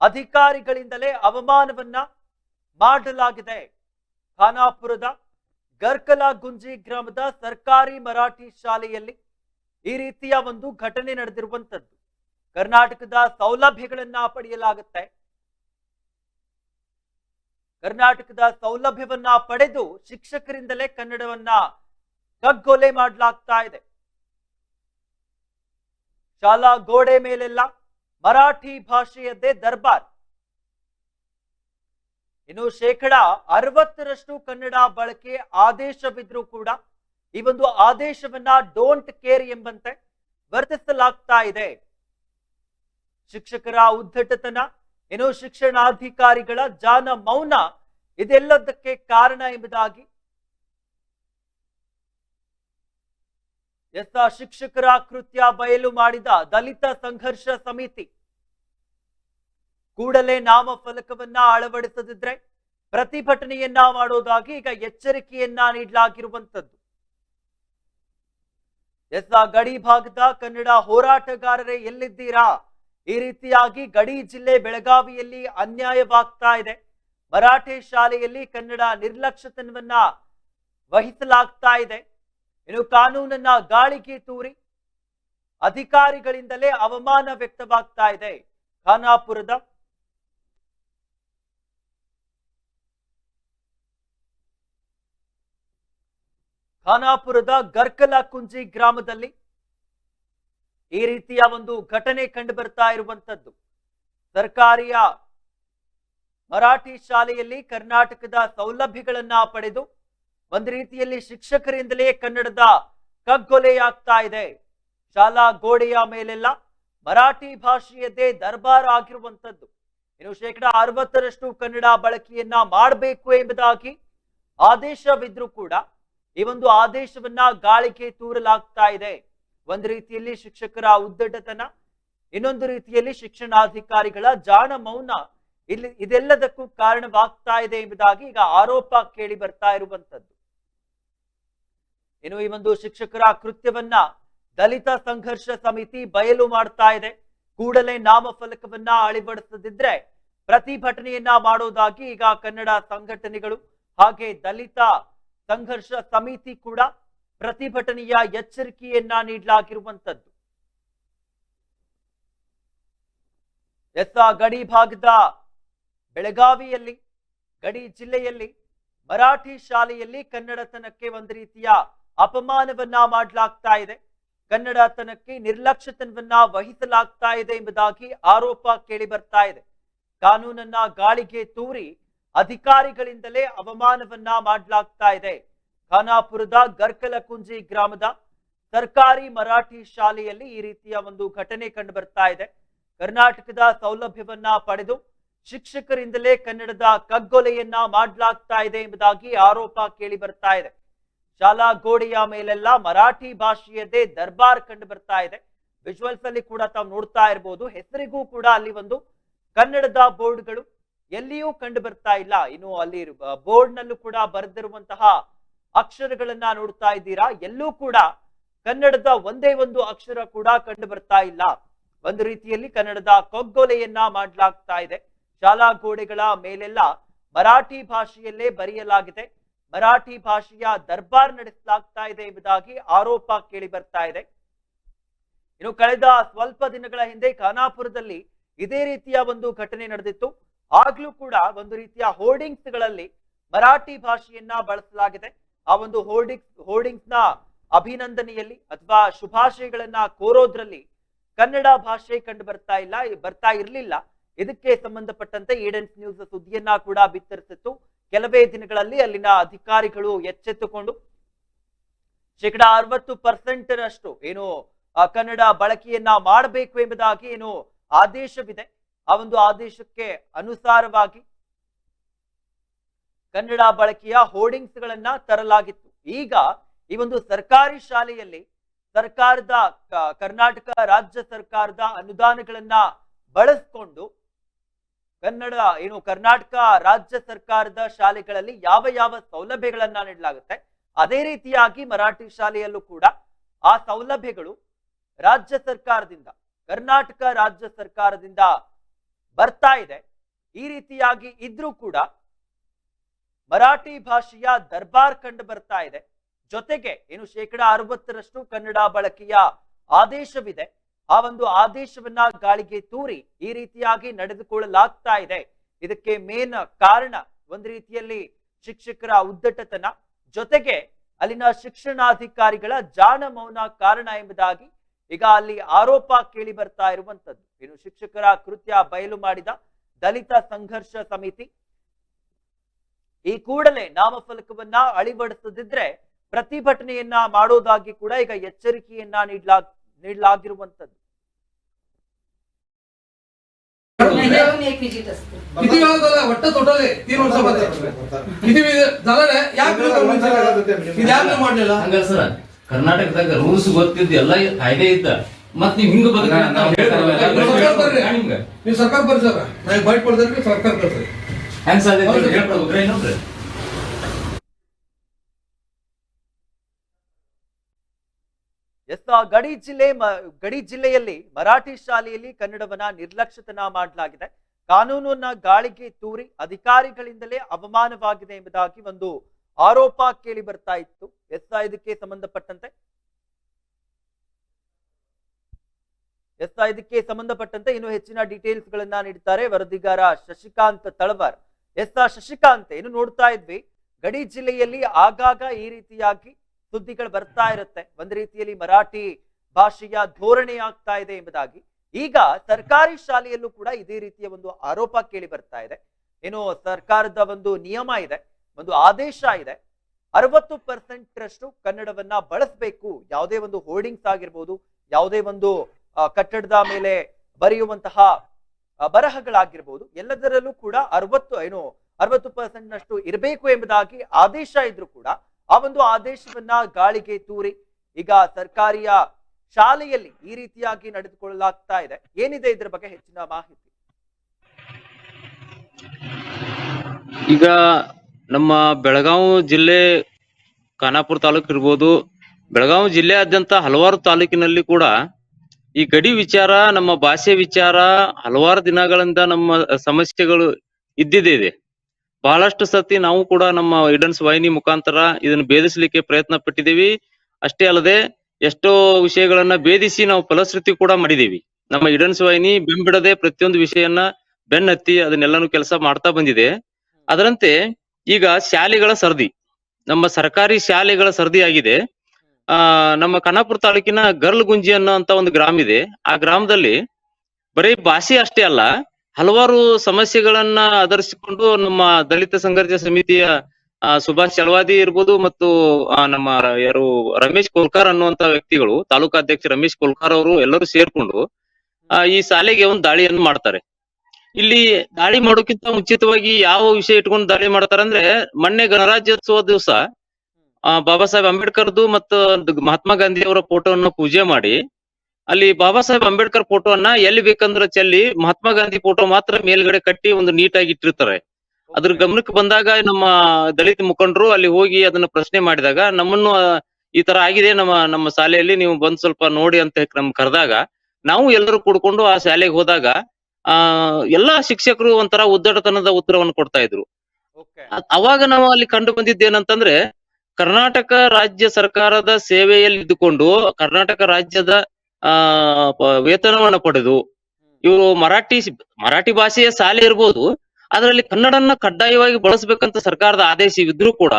ಅಧಿಕಾರಿಗಳಿಂದಲೇ ಅವಮಾನವನ್ನ ಮಾಡಲಾಗಿದೆ. ಖಾನಾಪುರದ ಗರ್ಕಲಾ ಗುಂಜಿ ಗ್ರಾಮದ ಸರ್ಕಾರಿ ಮರಾಠಿ ಶಾಲೆಯಲ್ಲಿ ಈ ರೀತಿಯ ಒಂದು ಘಟನೆ ನಡೆದಿರುವಂತದ್ದು. ಕರ್ನಾಟಕದ ಸೌಲಭ್ಯಗಳನ್ನ ಪಡೆಯಲಾಗುತ್ತೆ. ಕರ್ನಾಟಕದ ಸೌಲಭ್ಯವನ್ನ ಪಡೆದು ಶಿಕ್ಷಕರಿಂದಲೇ ಕನ್ನಡವನ್ನ ಕಗ್ಗೊಲೆ ಮಾಡಲಾಗ್ತಾ ಇದೆ. ಶಾಲಾ ಗೋಡೆ ಮೇಲೆಲ್ಲ ಮರಾಠಿ ಭಾಷೆಯದ್ದೇ ದರ್ಬಾರ್. ಇನ್ನು ಶೇಕಡ ಅರವತ್ತರಷ್ಟು ಕನ್ನಡ ಬಳಕೆ ಆದೇಶವಿದ್ರೂ ಕೂಡ ಈ ಒಂದು ಆದೇಶವನ್ನ ಡೋಂಟ್ ಕೇರ್ ಎಂಬಂತೆ ವರ್ತಿಸಲಾಗ್ತಾ ಇದೆ. ಶಿಕ್ಷಕರ ಉದ್ದಟತನ ಇನ್ನು ಶಿಕ್ಷಣಾಧಿಕಾರಿಗಳ ಜಾನ ಮೌನ ಇದೆಲ್ಲದಕ್ಕೆ ಕಾರಣ ಎಂಬುದಾಗಿ ಎಸ್ ಶಿಕ್ಷಕರ ಕೃತ್ಯ ಬಯಲು ಮಾಡಿದ ದಲಿತ ಸಂಘರ್ಷ ಸಮಿತಿ. ಕೂಡಲೇ ನಾಮಫಲಕವನ್ನ ಅಳವಡಿಸದಿದ್ರೆ ಪ್ರತಿಭಟನೆಯನ್ನ ಮಾಡೋದಾಗಿ ಈಗ ಎಚ್ಚರಿಕೆಯನ್ನ ನೀಡಲಾಗಿರುವಂತದ್ದು ಎಸ್ ಗಡಿ ಭಾಗದ ಕನ್ನಡ ಹೋರಾಟಗಾರರೇ ಎಲ್ಲಿದ್ದೀರಾ? ಈ ರೀತಿಯಾಗಿ ಗಡಿ ಜಿಲ್ಲೆ ಬೆಳಗಾವಿಯಲ್ಲಿ ಅನ್ಯಾಯವಾಗ್ತಾ ಇದೆ. ಮರಾಠಿ ಶಾಲೆಯಲ್ಲಿ ಕನ್ನಡ ನಿರ್ಲಕ್ಷ್ಯತನವನ್ನ ವಹಿಸಲಾಗ್ತಾ ಇದೆ. ಇನ್ನು ಕಾನೂನನ್ನ ಗಾಳಿಗೆ ತೂರಿ ಅಧಿಕಾರಿಗಳಿಂದಲೇ ಅವಮಾನ ವ್ಯಕ್ತವಾಗ್ತಾ ಇದೆ. ಖಾನಾಪುರದ ಖಾನಾಪುರದ ಗರ್ಕಲ ಕುಂಜಿ ಗ್ರಾಮದಲ್ಲಿ ಈ ರೀತಿಯ ಒಂದು ಘಟನೆ ಕಂಡು ಬರ್ತಾ ಇರುವಂತದ್ದು ಸರ್ಕಾರಿಯ ಮರಾಠಿ ಶಾಲೆಯಲ್ಲಿ ಕರ್ನಾಟಕದ ಸೌಲಭ್ಯಗಳನ್ನ ಪಡೆದು ಒಂದು ರೀತಿಯಲ್ಲಿ ಶಿಕ್ಷಕರಿಂದಲೇ ಕನ್ನಡದ ಕಗ್ಗೊಲೆಯಾಗ್ತಾ ಇದೆ. ಶಾಲಾ ಗೋಡೆಯ ಮೇಲೆಲ್ಲ ಮರಾಠಿ ಭಾಷೆಯದೇ ದರ್ಬಾರ್ ಆಗಿರುವಂತದ್ದು ಇನ್ನು ಶೇಕಡ ಅರವತ್ತರಷ್ಟು ಕನ್ನಡ ಬಳಕೆಯನ್ನ ಮಾಡಬೇಕು ಎಂಬುದಾಗಿ ಆದೇಶವಿದ್ರೂ ಕೂಡ ಈ ಒಂದು ಆದೇಶವನ್ನ ಗಾಳಿಗೆ ತೂರಲಾಗ್ತಾ ಇದೆ. ಒಂದು ರೀತಿಯಲ್ಲಿ ಶಿಕ್ಷಕರ ಉದ್ದಟತನ, ಇನ್ನೊಂದು ರೀತಿಯಲ್ಲಿ ಶಿಕ್ಷಣಾಧಿಕಾರಿಗಳ ಜಾಣ ಮೌನ ಇಲ್ಲಿ ಇದೆಲ್ಲದಕ್ಕೂ ಕಾರಣವಾಗ್ತಾ ಇದೆ ಎಂಬುದಾಗಿ ಈಗ ಆರೋಪ ಕೇಳಿ ಬರ್ತಾ ಇರುವಂತದ್ದು ಇನ್ನು ಈ ಒಂದು ಶಿಕ್ಷಕರ ಕೃತ್ಯವನ್ನ ದಲಿತ ಸಂಘರ್ಷ ಸಮಿತಿ ಬಯಲು ಮಾಡ್ತಾ ಇದೆ. ಕೂಡಲೇ ನಾಮಫಲಕವನ್ನ ಅಳಿಬಡಿಸದಿದ್ರೆ ಪ್ರತಿಭಟನೆಯನ್ನ ಮಾಡೋದಾಗಿ ಈಗ ಕನ್ನಡ ಸಂಘಟನೆಗಳು ಹಾಗೆ ದಲಿತ ಸಂಘರ್ಷ ಸಮಿತಿ ಕೂಡ ಪ್ರತಿಭಟನೆಯ ಎಚ್ಚರಿಕೆಯನ್ನ ನೀಡಲಾಗಿರುವಂತದ್ದು ಎಸ್ ಗಡಿ ಭಾಗದ ಬೆಳಗಾವಿಯಲ್ಲಿ, ಗಡಿ ಜಿಲ್ಲೆಯಲ್ಲಿ, ಮರಾಠಿ ಶಾಲೆಯಲ್ಲಿ ಕನ್ನಡತನಕ್ಕೆ ಒಂದು ರೀತಿಯ ಅಪಮಾನವನ್ನ ಮಾಡಲಾಗ್ತಾ ಇದೆ. ಕನ್ನಡತನಕ್ಕೆ ನಿರ್ಲಕ್ಷ್ಯತನವನ್ನ ವಹಿಸಲಾಗ್ತಾ ಇದೆ ಎಂಬುದಾಗಿ ಆರೋಪ ಕೇಳಿ ಬರ್ತಾ ಇದೆ. ಕಾನೂನನ್ನ ಗಾಳಿಗೆ ತೂರಿ ಅಧಿಕಾರಿಗಳಿಂದಲೇ ಅವಮಾನವನ್ನ ಮಾಡಲಾಗ್ತಾ ಇದೆ. ಖಾನಾಪುರದ ಗರ್ಕಲಕುಂಜಿ ಗ್ರಾಮದ ಸರ್ಕಾರಿ ಮರಾಠಿ ಶಾಲೆಯಲ್ಲಿ ಈ ರೀತಿಯ ಒಂದು ಘಟನೆ ಕಂಡು ಬರ್ತಾ ಇದೆ. ಕರ್ನಾಟಕದ ಸೌಲಭ್ಯವನ್ನ ಪಡೆದು ಶಿಕ್ಷಕರಿಂದಲೇ ಕನ್ನಡದ ಕಗ್ಗೊಲೆಯನ್ನ ಮಾಡಲಾಗ್ತಾ ಇದೆ ಎಂಬುದಾಗಿ ಆರೋಪ ಕೇಳಿ ಬರ್ತಾ ಇದೆ. ಶಾಲಾ ಗೋಡೆಯ ಮೇಲೆಲ್ಲ ಮರಾಠಿ ಭಾಷೆಯದೇ ದರ್ಬಾರ್ ಕಂಡು ಬರ್ತಾ ಇದೆ. ವಿಜುವಲ್ಸ್ ಅಲ್ಲಿ ಕೂಡ ತಾವು ನೋಡ್ತಾ ಇರಬಹುದು ಹೆಸರಿಗೂ ಕೂಡ ಅಲ್ಲಿ ಒಂದು ಕನ್ನಡದ ಬೋರ್ಡ್ಗಳು ಎಲ್ಲಿಯೂ ಕಂಡು ಬರ್ತಾ ಇಲ್ಲ. ಇನ್ನು ಅಲ್ಲಿ ಬೋರ್ಡ್ ನಲ್ಲೂ ಕೂಡ ಬರೆದಿರುವಂತಹ ಅಕ್ಷರಗಳನ್ನ ನೋಡ್ತಾ ಇದ್ದೀರಾ? ಎಲ್ಲೂ ಕೂಡ ಕನ್ನಡದ ಒಂದೇ ಒಂದು ಅಕ್ಷರ ಕೂಡ ಕಂಡು ಬರ್ತಾ ಇಲ್ಲ. ಒಂದು ರೀತಿಯಲ್ಲಿ ಕನ್ನಡದ ಕೊಗ್ಗೊಲೆಯನ್ನ ಮಾಡಲಾಗ್ತಾ ಇದೆ. ಶಾಲಾ ಗೋಡೆಗಳ ಮೇಲೆಲ್ಲ ಮರಾಠಿ ಭಾಷೆಯಲ್ಲೇ ಬರೆಯಲಾಗಿದೆ. ಮರಾಠಿ ಭಾಷೆಯ ದರ್ಬಾರ್ ನಡೆಸಲಾಗ್ತಾ ಇದೆ ಎಂಬುದಾಗಿ ಆರೋಪ ಕೇಳಿ ಬರ್ತಾ ಇದೆ. ಇನ್ನು ಕಳೆದ ಸ್ವಲ್ಪ ದಿನಗಳ ಹಿಂದೆ ಖಾನಾಪುರದಲ್ಲಿ ಇದೇ ರೀತಿಯ ಒಂದು ಘಟನೆ ನಡೆದಿತ್ತು. ಆಗ್ಲೂ ಕೂಡ ಒಂದು ರೀತಿಯ ಹೋರ್ಡಿಂಗ್ಸ್ಗಳಲ್ಲಿ ಮರಾಠಿ ಭಾಷೆಯನ್ನ ಬಳಸಲಾಗಿದೆ. ಆ ಒಂದು ಹೋರ್ಡಿಂಗ್ಸ್ ಹೋರ್ಡಿಂಗ್ಸ್ನ ಅಭಿನಂದನೆಯಲ್ಲಿ ಅಥವಾ ಶುಭಾಶಯಗಳನ್ನ ಕೋರೋದ್ರಲ್ಲಿ ಕನ್ನಡ ಭಾಷೆ ಕಂಡು ಬರ್ತಾ ಇಲ್ಲ, ಬರ್ತಾ ಇರಲಿಲ್ಲ. ಇದಕ್ಕೆ ಸಂಬಂಧಪಟ್ಟಂತೆ ಏಡೆನ್ಸ್ ನ್ಯೂಸ್ ಸುದ್ದಿಯನ್ನ ಕೂಡ ಬಿತ್ತರಿಸಿತ್ತು. ಕೆಲವೇ ದಿನಗಳಲ್ಲಿ ಅಲ್ಲಿನ ಅಧಿಕಾರಿಗಳು ಎಚ್ಚೆತ್ತುಕೊಂಡು ಶೇಕಡ ಅರವತ್ತು ಪರ್ಸೆಂಟ್ನಷ್ಟು ಏನು ಕನ್ನಡ ಬಳಕೆಯನ್ನ ಮಾಡಬೇಕು ಎಂಬುದಾಗಿ ಏನು ಆದೇಶವಿದೆ. ಆ ಒಂದು ಆದೇಶಕ್ಕೆ ಅನುಸಾರವಾಗಿ ಕನ್ನಡ ಬಳಕೆಯ ಹೋರ್ಡಿಂಗ್ಸ್ ಗಳನ್ನ ತರಲಾಗಿತ್ತು. ಈಗ ಈ ಒಂದು ಸರ್ಕಾರಿ ಶಾಲೆಯಲ್ಲಿ ಸರ್ಕಾರದ ಕರ್ನಾಟಕ ರಾಜ್ಯ ಸರ್ಕಾರದ ಅನುದಾನಗಳನ್ನ ಬಳಸ್ಕೊಂಡು ಕನ್ನಡ, ಏನು ಕರ್ನಾಟಕ ರಾಜ್ಯ ಸರ್ಕಾರದ ಶಾಲೆಗಳಲ್ಲಿ ಯಾವ ಯಾವ ಸೌಲಭ್ಯಗಳನ್ನ ನೀಡಲಾಗುತ್ತೆ, ಅದೇ ರೀತಿಯಾಗಿ ಮರಾಠಿ ಶಾಲೆಯಲ್ಲೂ ಕೂಡ ಆ ಸೌಲಭ್ಯಗಳು ರಾಜ್ಯ ಸರ್ಕಾರದಿಂದ, ಕರ್ನಾಟಕ ರಾಜ್ಯ ಸರ್ಕಾರದಿಂದ ಬರ್ತಾ ಇದೆ. ಈ ರೀತಿಯಾಗಿ ಇದ್ರೂ ಕೂಡ ಮರಾಠಿ ಭಾಷೆಯ ದರ್ಬಾರ್ ಕಂಡು ಬರ್ತಾ ಇದೆ. ಜೊತೆಗೆ, ಏನು ಶೇಕಡ ಅರವತ್ತರಷ್ಟು ಕನ್ನಡ ಬಳಕೆಯ ಆದೇಶವಿದೆ. ಆ ಒಂದು ಆದೇಶವನ್ನ ಗಾಳಿಗೆ ತೂರಿ ಈ ರೀತಿಯಾಗಿ ನಡೆದುಕೊಳ್ಳಲಾಗ್ತಾ ಇದೆ. ಇದಕ್ಕೆ ಮೇನ್ ಕಾರಣ ಒಂದು ರೀತಿಯಲ್ಲಿ ಶಿಕ್ಷಕರ ಉದ್ದಟತನ, ಜೊತೆಗೆ ಅಲ್ಲಿನ ಶಿಕ್ಷಣಾಧಿಕಾರಿಗಳ ಜಾಣ ಮೌನ ಕಾರಣ ಎಂಬುದಾಗಿ ಈಗ ಅಲ್ಲಿ ಆರೋಪ ಕೇಳಿ ಬರ್ತಾ ಇರುವಂತದ್ದು ಇನ್ನು ಶಿಕ್ಷಕರ ಕೃತ್ಯ ಬಯಲು ಮಾಡಿದ ದಲಿತ ಸಂಘರ್ಷ ಸಮಿತಿ ಈ ಕೂಡಲೇ ನಾಮಫಲಕವನ್ನ ಅಳಿವಡಿಸದಿದ್ರೆ ಪ್ರತಿಭಟನೆಯನ್ನ ಮಾಡೋದಾಗಿ ಕೂಡ ಈಗ ಎಚ್ಚರಿಕೆಯನ್ನ ನೀಡಲಾ ನೀಡಲಾಗಿರುವಂತದ್ದು एक विजिट असते किती वेळा झाला वाटतं टोटल आहे तीन वर्षामध्ये किती वेळ- झालं रे ಯಾಕೆ ಇದು ಯಾಕೆ ಮಾಡ್ಲಿಲ್ಲ ಹಂಗಲ್ಲ ಸರ್ ಕರ್ನಾಟಕದಾಗ ರೂಲ್ಸ್ ಗೊತ್ತಿದ್ದು ಎಲ್ಲ ಕಾಯ್ದೆ ಇದ್ದ ಮತ್ ನೀವ್ ಹಿಂಗ ಬದುಕ್ರಿ ಅಂತ ನಾವ್ ಹೇಳಿದ್ರಲ್ಲ, ನೀವು ಸರ್ಕಾರ ಬರ್ರಿ. ನಿಮ್ಗ ನೀವು ಸರ್ಕಾರ ಬರ್ತಾರ ನಾ ಬೈಟ್ ಕೊಡ್ತಾರೆ ಸರ್ಕಾರ ಕಳ್ಸ್ರಿ ಹೆಂಗ್ ಸಾಧ್ಯ ಹೌದು. ಹೇಳ್ಕೊಡ್ಬೇಕ್ರಿ ಇನ್ನೊಬ್ರು ಎಸ್ ಗಡಿ ಜಿಲ್ಲೆ ಗಡಿ ಜಿಲ್ಲೆಯಲ್ಲಿ ಮರಾಠಿ ಶಾಲೆಯಲ್ಲಿ ಕನ್ನಡವನ್ನ ನಿರ್ಲಕ್ಷ್ಯತನ ಮಾಡಲಾಗಿದೆ. ಕಾನೂನನ್ನ ಗಾಳಿಗೆ ತೂರಿ ಅಧಿಕಾರಿಗಳಿಂದಲೇ ಅವಮಾನವಾಗಿದೆ ಎಂಬುದಾಗಿ ಒಂದು ಆರೋಪ ಕೇಳಿ ಬರ್ತಾ ಇತ್ತು. ಎಸ್ ಇದಕ್ಕೆ ಸಂಬಂಧಪಟ್ಟಂತೆ? ಎಸ್ ಇದಕ್ಕೆ ಸಂಬಂಧಪಟ್ಟಂತೆ ಇನ್ನು ಹೆಚ್ಚಿನ ಡೀಟೇಲ್ಸ್ ಗಳನ್ನ ನೀಡ್ತಾರೆ ವರದಿಗಾರ ಶಶಿಕಾಂತ್ ತಳವಾರ್. ಎಸ್ ಶಶಿಕಾಂತ್, ಏನು ನೋಡ್ತಾ ಇದ್ವಿ? ಗಡಿ ಜಿಲ್ಲೆಯಲ್ಲಿ ಆಗಾಗ ಈ ರೀತಿಯಾಗಿ ಸುದ್ದಿಗಳು ಬರ್ತಾ ಇರುತ್ತೆ. ಒಂದ್ ರೀತಿಯಲ್ಲಿ ಮರಾಠಿ ಭಾಷೆಯ ಧೋರಣೆ ಆಗ್ತಾ ಇದೆ ಎಂಬುದಾಗಿ. ಈಗ ಸರ್ಕಾರಿ ಶಾಲೆಯಲ್ಲೂ ಕೂಡ ಇದೇ ರೀತಿಯ ಒಂದು ಆರೋಪ ಕೇಳಿ ಬರ್ತಾ ಇದೆ. ಏನು ಸರ್ಕಾರದ ಒಂದು ನಿಯಮ ಇದೆ, ಒಂದು ಆದೇಶ ಇದೆ. ಅರವತ್ತು ಪರ್ಸೆಂಟ್ ರಷ್ಟು ಕನ್ನಡವನ್ನ ಬಳಸಬೇಕು. ಯಾವುದೇ ಒಂದು ಹೋರ್ಡಿಂಗ್ಸ್ ಆಗಿರ್ಬೋದು, ಯಾವುದೇ ಒಂದು ಕಟ್ಟಡದ ಮೇಲೆ ಬರೆಯುವಂತಹ ಬರಹಗಳಾಗಿರ್ಬೋದು, ಎಲ್ಲದರಲ್ಲೂ ಕೂಡ ಅರವತ್ತು, ಏನು, ಅರವತ್ತು ಪರ್ಸೆಂಟ್ ನಷ್ಟು ಇರಬೇಕು ಎಂಬುದಾಗಿ ಆದೇಶ ಇದ್ರು ಕೂಡ ಆ ಒಂದು ಆದೇಶವನ್ನ ಗಾಳಿಗೆ ತೂರಿ ಈಗ ಸರ್ಕಾರಿಯ ಶಾಲೆಯಲ್ಲಿ ಈ ರೀತಿಯಾಗಿ ನಡೆದುಕೊಳ್ಳಲಾಗ್ತಾ ಇದೆ. ಏನಿದೆ ಇದರ ಬಗ್ಗೆ ಹೆಚ್ಚಿನ ಮಾಹಿತಿ? ಈಗ ನಮ್ಮ ಬೆಳಗಾವಿ ಜಿಲ್ಲೆ ಖಾನಾಪುರ ತಾಲೂಕ್ ಇರ್ಬೋದು ಬೆಳಗಾವಿ ಜಿಲ್ಲೆಯಾದ್ಯಂತ ಹಲವಾರು ತಾಲೂಕಿನಲ್ಲಿ ಕೂಡ ಈ ಗಡಿ ವಿಚಾರ, ನಮ್ಮ ಭಾಷೆ ವಿಚಾರ ಹಲವಾರು ದಿನಗಳಿಂದ ನಮ್ಮ ಸಮಸ್ಯೆಗಳು ಇದ್ದಿದೆ ಇದೆ. ಬಹಳಷ್ಟು ಸತಿ ನಾವು ಕೂಡ ನಮ್ಮ ಇಡನ್ಸ್ ವಾಹಿನಿ ಮುಖಾಂತರ ಇದನ್ನು ಭೇದಿಸಲಿಕ್ಕೆ ಪ್ರಯತ್ನ ಪಟ್ಟಿದ್ದೀವಿ. ಅಷ್ಟೇ ಅಲ್ಲದೆ ಎಷ್ಟೋ ವಿಷಯಗಳನ್ನ ಭೇದಿಸಿ ನಾವು ಫಲಶ್ರುತಿ ಕೂಡ ಮಾಡಿದೀವಿ ನಮ್ಮ ಇಡನ್ಸ್ ವಾಹಿನಿ ಬೆಂಬಿಡದೆ ಪ್ರತಿಯೊಂದು ವಿಷಯನ್ನ ಬೆನ್ನತ್ತಿ ಅದನ್ನೆಲ್ಲಾನು ಕೆಲಸ ಮಾಡ್ತಾ ಬಂದಿದೆ. ಅದರಂತೆ ಈಗ ಶಾಲೆಗಳ ಸರದಿ, ನಮ್ಮ ಸರ್ಕಾರಿ ಶಾಲೆಗಳ ಸರದಿ ಆಗಿದೆ. ಆ, ನಮ್ಮ ಖಾನಾಪುರ ತಾಲೂಕಿನ ಗರ್ಲ್ ಗುಂಜಿ ಅನ್ನೋ ಅಂತ ಒಂದು ಗ್ರಾಮ ಇದೆ. ಆ ಗ್ರಾಮದಲ್ಲಿ ಬರೀ ಭಾಷೆ ಅಷ್ಟೇ ಅಲ್ಲ ಹಲವಾರು ಸಮಸ್ಯೆಗಳನ್ನ ಆಧರಿಸಿಕೊಂಡು ನಮ್ಮ ದಲಿತ ಸಂಘರ್ಷ ಸಮಿತಿಯ ಸುಭಾಷ್ ಚಳವಾದಿ ಇರ್ಬೋದು ಮತ್ತು ನಮ್ಮ ಯಾರು ರಮೇಶ್ ಕೋಲ್ಕಾರ್ ಅನ್ನುವಂತ ವ್ಯಕ್ತಿಗಳು, ತಾಲೂಕಾ ಅಧ್ಯಕ್ಷ ರಮೇಶ್ ಕೋಲ್ಕಾರ್ ಅವರು ಎಲ್ಲರೂ ಸೇರ್ಕೊಂಡು ಈ ಶಾಲೆಗೆ ಒಂದು ದಾಳಿಯನ್ನು ಮಾಡ್ತಾರೆ. ಇಲ್ಲಿ ದಾಳಿ ಮಾಡೋಕ್ಕಿಂತ ಮುಂಚಿತವಾಗಿ ಯಾವ ವಿಷಯ ಇಟ್ಕೊಂಡು ದಾಳಿ ಮಾಡ್ತಾರಂದ್ರೆ, ಮೊನ್ನೆ ಗಣರಾಜ್ಯೋತ್ಸವ ದಿವಸ ಬಾಬಾ ಸಾಹೇಬ್ ಅಂಬೇಡ್ಕರ್ದು ಮತ್ತು ಮಹಾತ್ಮ ಗಾಂಧಿ ಅವರ ಫೋಟೋವನ್ನು ಪೂಜೆ ಮಾಡಿ ಅಲ್ಲಿ ಬಾಬಾ ಸಾಹೇಬ್ ಅಂಬೇಡ್ಕರ್ ಫೋಟೋವನ್ನ ಎಲ್ಲಿ ಬೇಕಂದ್ರೆ ಚೆಲ್ಲಿ ಮಹಾತ್ಮ ಗಾಂಧಿ ಫೋಟೋ ಮಾತ್ರ ಮೇಲ್ಗಡೆ ಕಟ್ಟಿ ಒಂದು ನೀಟಾಗಿ ಇಟ್ಟಿರ್ತಾರೆ. ಅದ್ರ ಗಮನಕ್ಕೆ ಬಂದಾಗ ನಮ್ಮ ದಲಿತ ಮುಖಂಡರು ಅಲ್ಲಿ ಹೋಗಿ ಅದನ್ನ ಪ್ರಶ್ನೆ ಮಾಡಿದಾಗ ನಮ್ಮನ್ನು ಈ ತರ ಆಗಿದೆ ನಮ್ಮ ನಮ್ಮ ಶಾಲೆಯಲ್ಲಿ ನೀವು ಬಂದ್ ಸ್ವಲ್ಪ ನೋಡಿ ಅಂತ ನಮ್ ಕರೆದಾಗ ನಾವು ಎಲ್ಲರೂ ಕೂಡ್ಕೊಂಡು ಆ ಶಾಲೆಗೆ ಹೋದಾಗ ಆ ಎಲ್ಲಾ ಶಿಕ್ಷಕರು ಒಂಥರ ಉದ್ದಟತನದ ಉತ್ತರವನ್ನು ಕೊಡ್ತಾ ಇದ್ರು. ಅವಾಗ ನಾವು ಅಲ್ಲಿ ಕಂಡು ಬಂದಿದ್ದೇನಂತಂದ್ರೆ ಕರ್ನಾಟಕ ರಾಜ್ಯ ಸರ್ಕಾರದ ಸೇವೆಯಲ್ಲಿ ಇದ್ದುಕೊಂಡು ಕರ್ನಾಟಕ ರಾಜ್ಯದ ಆ ವೇತನವನ್ನ ಪಡೆದು ಇವರು ಮರಾಠಿ ಮರಾಠಿ ಭಾಷೆಯ ಶಾಲೆ ಇರ್ಬೋದು ಅದರಲ್ಲಿ ಕನ್ನಡನ್ನ ಕಡ್ಡಾಯವಾಗಿ ಬಳಸ್ಬೇಕಂತ ಸರ್ಕಾರದ ಆದೇಶ ಇದ್ರೂ ಕೂಡ